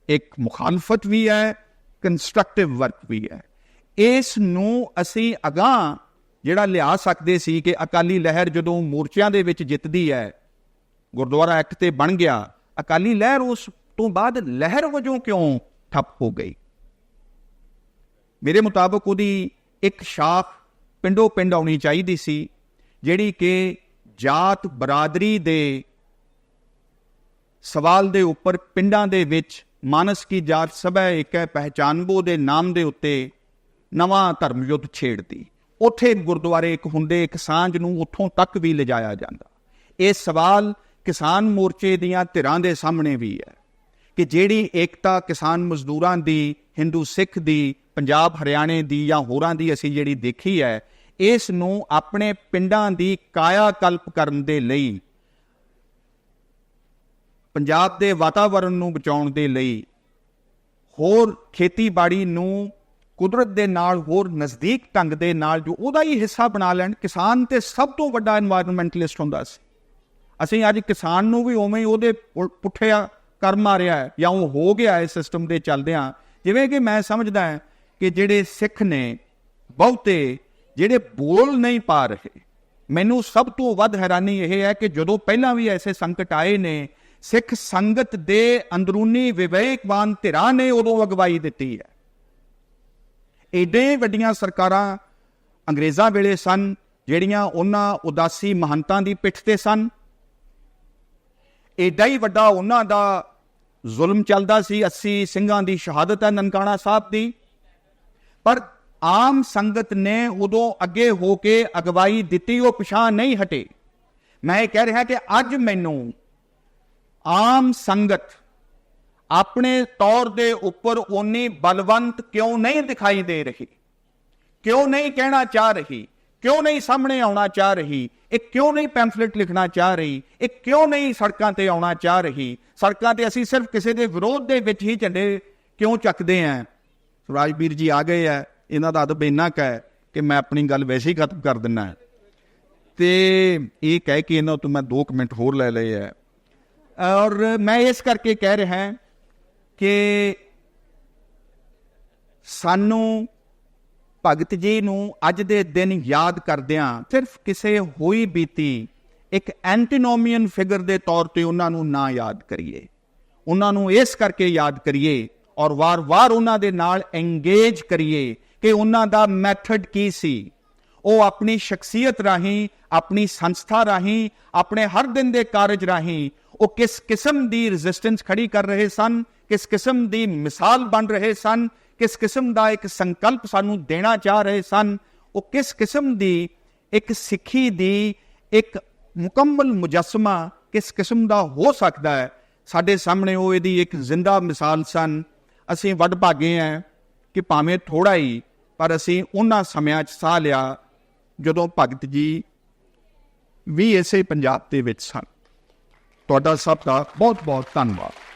S1: ਇੱਕ ਮੁਖਾਲਫਤ ਵੀ ਹੈ ਕੰਸਟਰਕਟਿਵ ਵਰਕ ਵੀ ਹੈ। ਇਸ ਨੂੰ ਅਸੀਂ ਅਗਾਹ ਜਿਹੜਾ ਲਿਆ ਸਕਦੇ ਸੀ ਕਿ ਅਕਾਲੀ ਲਹਿਰ ਜਦੋਂ ਮੋਰਚਿਆਂ ਦੇ ਵਿੱਚ ਜਿੱਤਦੀ ਹੈ, ਗੁਰਦੁਆਰਾ ਐਕਟ ਤੇ ਬਣ ਗਿਆ, ਅਕਾਲੀ ਲਹਿਰ ਉਸ ਤੋਂ ਬਾਅਦ ਲਹਿਰ ਵਜੋਂ ਕਿਉਂ ਠੱਪ ਹੋ ਗਈ? ਮੇਰੇ ਮੁਤਾਬਕ ਉਹਦੀ ਇੱਕ ਸ਼ਾਖ ਪਿੰਡੋ ਪਿੰਡ ਆਉਣੀ ਚਾਹੀਦੀ ਸੀ, ਜਿਹੜੀ ਕਿ ਜਾਤ ਬਰਾਦਰੀ ਦੇ ਸਵਾਲ ਦੇ ਉੱਪਰ ਪਿੰਡਾਂ ਦੇ ਵਿੱਚ ਮਾਨਸ ਕੀ ਜਾਤ ਸਭੈ ਇੱਕ ਹੈ ਪਹਿਚਾਨਬੋ ਦੇ ਨਾਮ ਦੇ ਉੱਤੇ ਨਵਾਂ ਧਰਮ ਯੁੱਧ ਛੇੜਦੀ ਉੱਥੇ ਗੁਰਦੁਆਰੇ ਇੱਕ ਹੁੰਦੇ, ਇੱਕ ਸਾਂਝ ਨੂੰ ਉੱਥੋਂ ਤੱਕ ਵੀ ਲਿਜਾਇਆ ਜਾਂਦਾ। ਇਹ ਸਵਾਲ ਕਿਸਾਨ ਮੋਰਚੇ ਦੀਆਂ ਧਿਰਾਂ ਦੇ ਸਾਹਮਣੇ ਵੀ ਹੈ ਕਿ ਜਿਹੜੀ ਏਕਤਾ ਕਿਸਾਨ ਮਜ਼ਦੂਰਾਂ ਦੀ, ਹਿੰਦੂ ਸਿੱਖ ਦੀ, ਪੰਜਾਬ ਹਰਿਆਣੇ ਦੀ ਜਾਂ ਹੋਰਾਂ ਦੀ ਅਸੀਂ ਜਿਹੜੀ ਦੇਖੀ ਹੈ, ਇਸ ਨੂੰ ਆਪਣੇ ਪਿੰਡਾਂ ਦੀ ਕਾਇਆ ਕਲਪ ਕਰਨ ਦੇ ਲਈ ਪੰਜਾਬ ਦੇ ਵਾਤਾਵਰਣ ਨੂੰ ਬਚਾਉਣ ਦੇ ਲਈ ਹੋਰ ਖੇਤੀਬਾੜੀ ਨੂੰ ਕੁਦਰਤ ਦੇ ਨਾਲ ਹੋਰ ਨਜ਼ਦੀਕ ਢੰਗ ਦੇ ਨਾਲ ਜੋ ਉਹਦਾ ਹੀ ਹਿੱਸਾ ਬਣਾ ਲੈਣ, ਕਿਸਾਨ ਤੇ ਸਭ ਤੋਂ ਵੱਡਾ এনवायरमेंटਲਿਸਟ ਹੁੰਦਾ ਸੀ। ਅਸੀਂ ਅੱਜ ਕਿਸਾਨ ਨੂੰ ਵੀ ਉਵੇਂ ਹੀ ਉਹਦੇ ਪੁੱਠਿਆ ਕਰ ਮਾਰਿਆ ਹੈ ਜਾਂ ਉਹ ਹੋ ਗਿਆ ਇਸ ਸਿਸਟਮ ਦੇ ਚੱਲਦਿਆਂ। ਜਿਵੇਂ ਕਿ ਮੈਂ ਸਮਝਦਾ ਕਿ ਜਿਹੜੇ ਸਿੱਖ ਨੇ, ਬਹੁਤੇ ਜਿਹੜੇ ਬੋਲ ਨਹੀਂ ਪਾ ਰਹੇ, ਮੈਨੂੰ ਸਭ ਤੋਂ ਵੱਧ ਹੈਰਾਨੀ ਇਹ ਹੈ ਕਿ ਜਦੋਂ ਪਹਿਲਾਂ ਵੀ ਐਸੇ ਸੰਕਟ ਆਏ ਨੇ ਸਿੱਖ ਸੰਗਤ ਦੇ ਅੰਦਰੂਨੀ ਵਿਵੇਕਵਾਨ ਧਿਰਾਂ ਨੇ ਉਦੋਂ ਅਗਵਾਈ ਦਿੱਤੀ ਹੈ। ਏਡੇ ਵੱਡੀਆਂ ਸਰਕਾਰਾਂ ਅੰਗਰੇਜ਼ਾਂ ਵੇਲੇ ਸਨ, ਜਿਹੜੀਆਂ ਉਹਨਾਂ ਉਦਾਸੀ ਮਹੰਤਾਂ ਦੀ ਪਿੱਠ ਤੇ ਸਨ। ਏਡਾ ਹੀ ਵੱਡਾ ਉਹਨਾਂ ਦਾ ਜ਼ੁਲਮ ਚੱਲਦਾ ਸੀ 80 ਸਿੰਘਾਂ ਦੀ ਸ਼ਹਾਦਤ ਹੈ ਨਨਕਾਣਾ ਸਾਹਿਬ ਦੀ। ਪਰ ਆਮ ਸੰਗਤ ਨੇ ਉਦੋਂ ਅੱਗੇ ਹੋ ਕੇ ਅਗਵਾਈ ਦਿੱਤੀ, ਉਹ ਪਛਾਣ ਨਹੀਂ ਹਟੇ। ਮੈਂ ਇਹ ਕਹਿ ਰਿਹਾ ਕਿ ਅੱਜ ਮੈਨੂੰ ਆਮ ਸੰਗਤ ਆਪਣੇ ਤੌਰ ਦੇ ਉੱਪਰ ਉਨੀ ਬਲਵੰਤ ਕਿਉਂ ਨਹੀਂ ਦਿਖਾਈ ਦੇ ਰਹੀ? ਕਿਉਂ ਨਹੀਂ ਕਹਿਣਾ ਚਾਹ ਰਹੀ? ਕਿਉਂ ਨਹੀਂ ਸਾਹਮਣੇ ਆਉਣਾ ਚਾਹ ਰਹੀ? ਇਹ ਕਿਉਂ ਨਹੀਂ ਪੈਂਫਲੇਟ ਲਿਖਣਾ ਚਾਹ ਰਹੀ? ਇਹ ਕਿਉਂ ਨਹੀਂ ਸੜਕਾਂ ਤੇ ਆਉਣਾ ਚਾਹ ਰਹੀ? ਸੜਕਾਂ ਤੇ ਅਸੀਂ ਸਿਰਫ ਕਿਸੇ ਦੇ ਵਿਰੋਧ ਦੇ ਵਿੱਚ ਹੀ ਝੰਡੇ ਕਿਉਂ ਚੱਕਦੇ ਆਂ? ਰਾਜਵੀਰ ਜੀ ਆ ਗਏ ਆ। ਇਹਨਾਂ ਦਾ ਅਦਬ ਇੰਨਾ ਕੁ ਹੈ ਕਿ ਮੈਂ ਆਪਣੀ ਗੱਲ ਵੈਸੇ ਹੀ ਖਤਮ ਕਰ ਦਿੰਨਾ। ਤੇ ਇਹ ਕਹਿ ਕੇ ਇਹਨਾਂ ਤੋਂ ਮੈਂ 2 ਮਿੰਟ ਹੋਰ ਲੈ ਲਏ ਆ। ਔਰ ਮੈਂ ਇਸ ਕਰਕੇ ਕਹਿ ਰਿਹਾ ਹਾਂ ਕਿ ਸਾਨੂੰ ਭਗਤ ਜੀ ਨੂੰ ਅੱਜ ਦੇ ਦਿਨ ਯਾਦ ਕਰਦਿਆਂ ਸਿਰਫ ਕਿਸੇ ਹੋਈ ਬੀਤੀ ਇੱਕ ਐਂਟੀਨੋਮੀਅਨ ਫਿਗਰ ਦੇ ਤੌਰ ਤੇ ਉਹਨਾਂ ਨੂੰ ਨਾ ਯਾਦ ਕਰੀਏ। ਉਹਨਾਂ ਨੂੰ ਇਸ ਕਰਕੇ ਯਾਦ ਕਰੀਏ ਔਰ ਵਾਰ-ਵਾਰ ਉਹਨਾਂ ਦੇ ਨਾਲ ਐਂਗੇਜ ਕਰੀਏ ਕਿ ਉਹਨਾਂ ਦਾ ਮੈਥਡ ਕੀ ਸੀ। ਉਹ ਆਪਣੀ ਸ਼ਖਸੀਅਤ ਰਾਹੀਂ, ਆਪਣੀ ਸੰਸਥਾ ਰਾਹੀਂ, ਆਪਣੇ ਹਰ ਦਿਨ ਦੇ ਕਾਰਜ ਰਾਹੀਂ, ਉਹ ਕਿਸ ਕਿਸਮ ਦੀ ਰੈਜ਼ਿਸਟੈਂਸ ਖੜੀ ਕਰ ਰਹੇ ਸਨ, ਕਿਸ ਕਿਸਮ ਦੀ ਮਿਸਾਲ ਬਣ ਰਹੇ ਸਨ, ਕਿਸ ਕਿਸਮ ਦਾ ਇੱਕ ਸੰਕਲਪ ਸਾਨੂੰ ਦੇਣਾ ਚਾਹ ਰਹੇ ਸਨ, ਉਹ ਕਿਸ ਕਿਸਮ ਦੀ ਇੱਕ ਸਿੱਖੀ ਦੀ ਇੱਕ ਮੁਕੰਮਲ ਮੁਜਸਮਾ ਕਿਸ ਕਿਸਮ ਦਾ ਹੋ ਸਕਦਾ ਹੈ। ਸਾਡੇ ਸਾਹਮਣੇ ਉਹ ਇਹਦੀ ਇੱਕ ਜ਼ਿੰਦਾ ਮਿਸਾਲ ਸਨ। ਅਸੀਂ ਵੱਡ ਭਾਗੇ ਹਾਂ ਕਿ ਭਾਵੇਂ ਥੋੜਾ ਹੀ, ਪਰ ਅਸੀਂ ਉਹਨਾਂ ਸਮਿਆਂ 'ਚ ਸਾਹ ਲਿਆ ਜਦੋਂ ਭਗਤ ਜੀ ਵੀ ਇਸੇ ਪੰਜਾਬ ਦੇ ਵਿੱਚ ਸਨ। ਤੁਹਾਡਾ ਸਭ ਦਾ ਬਹੁਤ ਬਹੁਤ ਧੰਨਵਾਦ।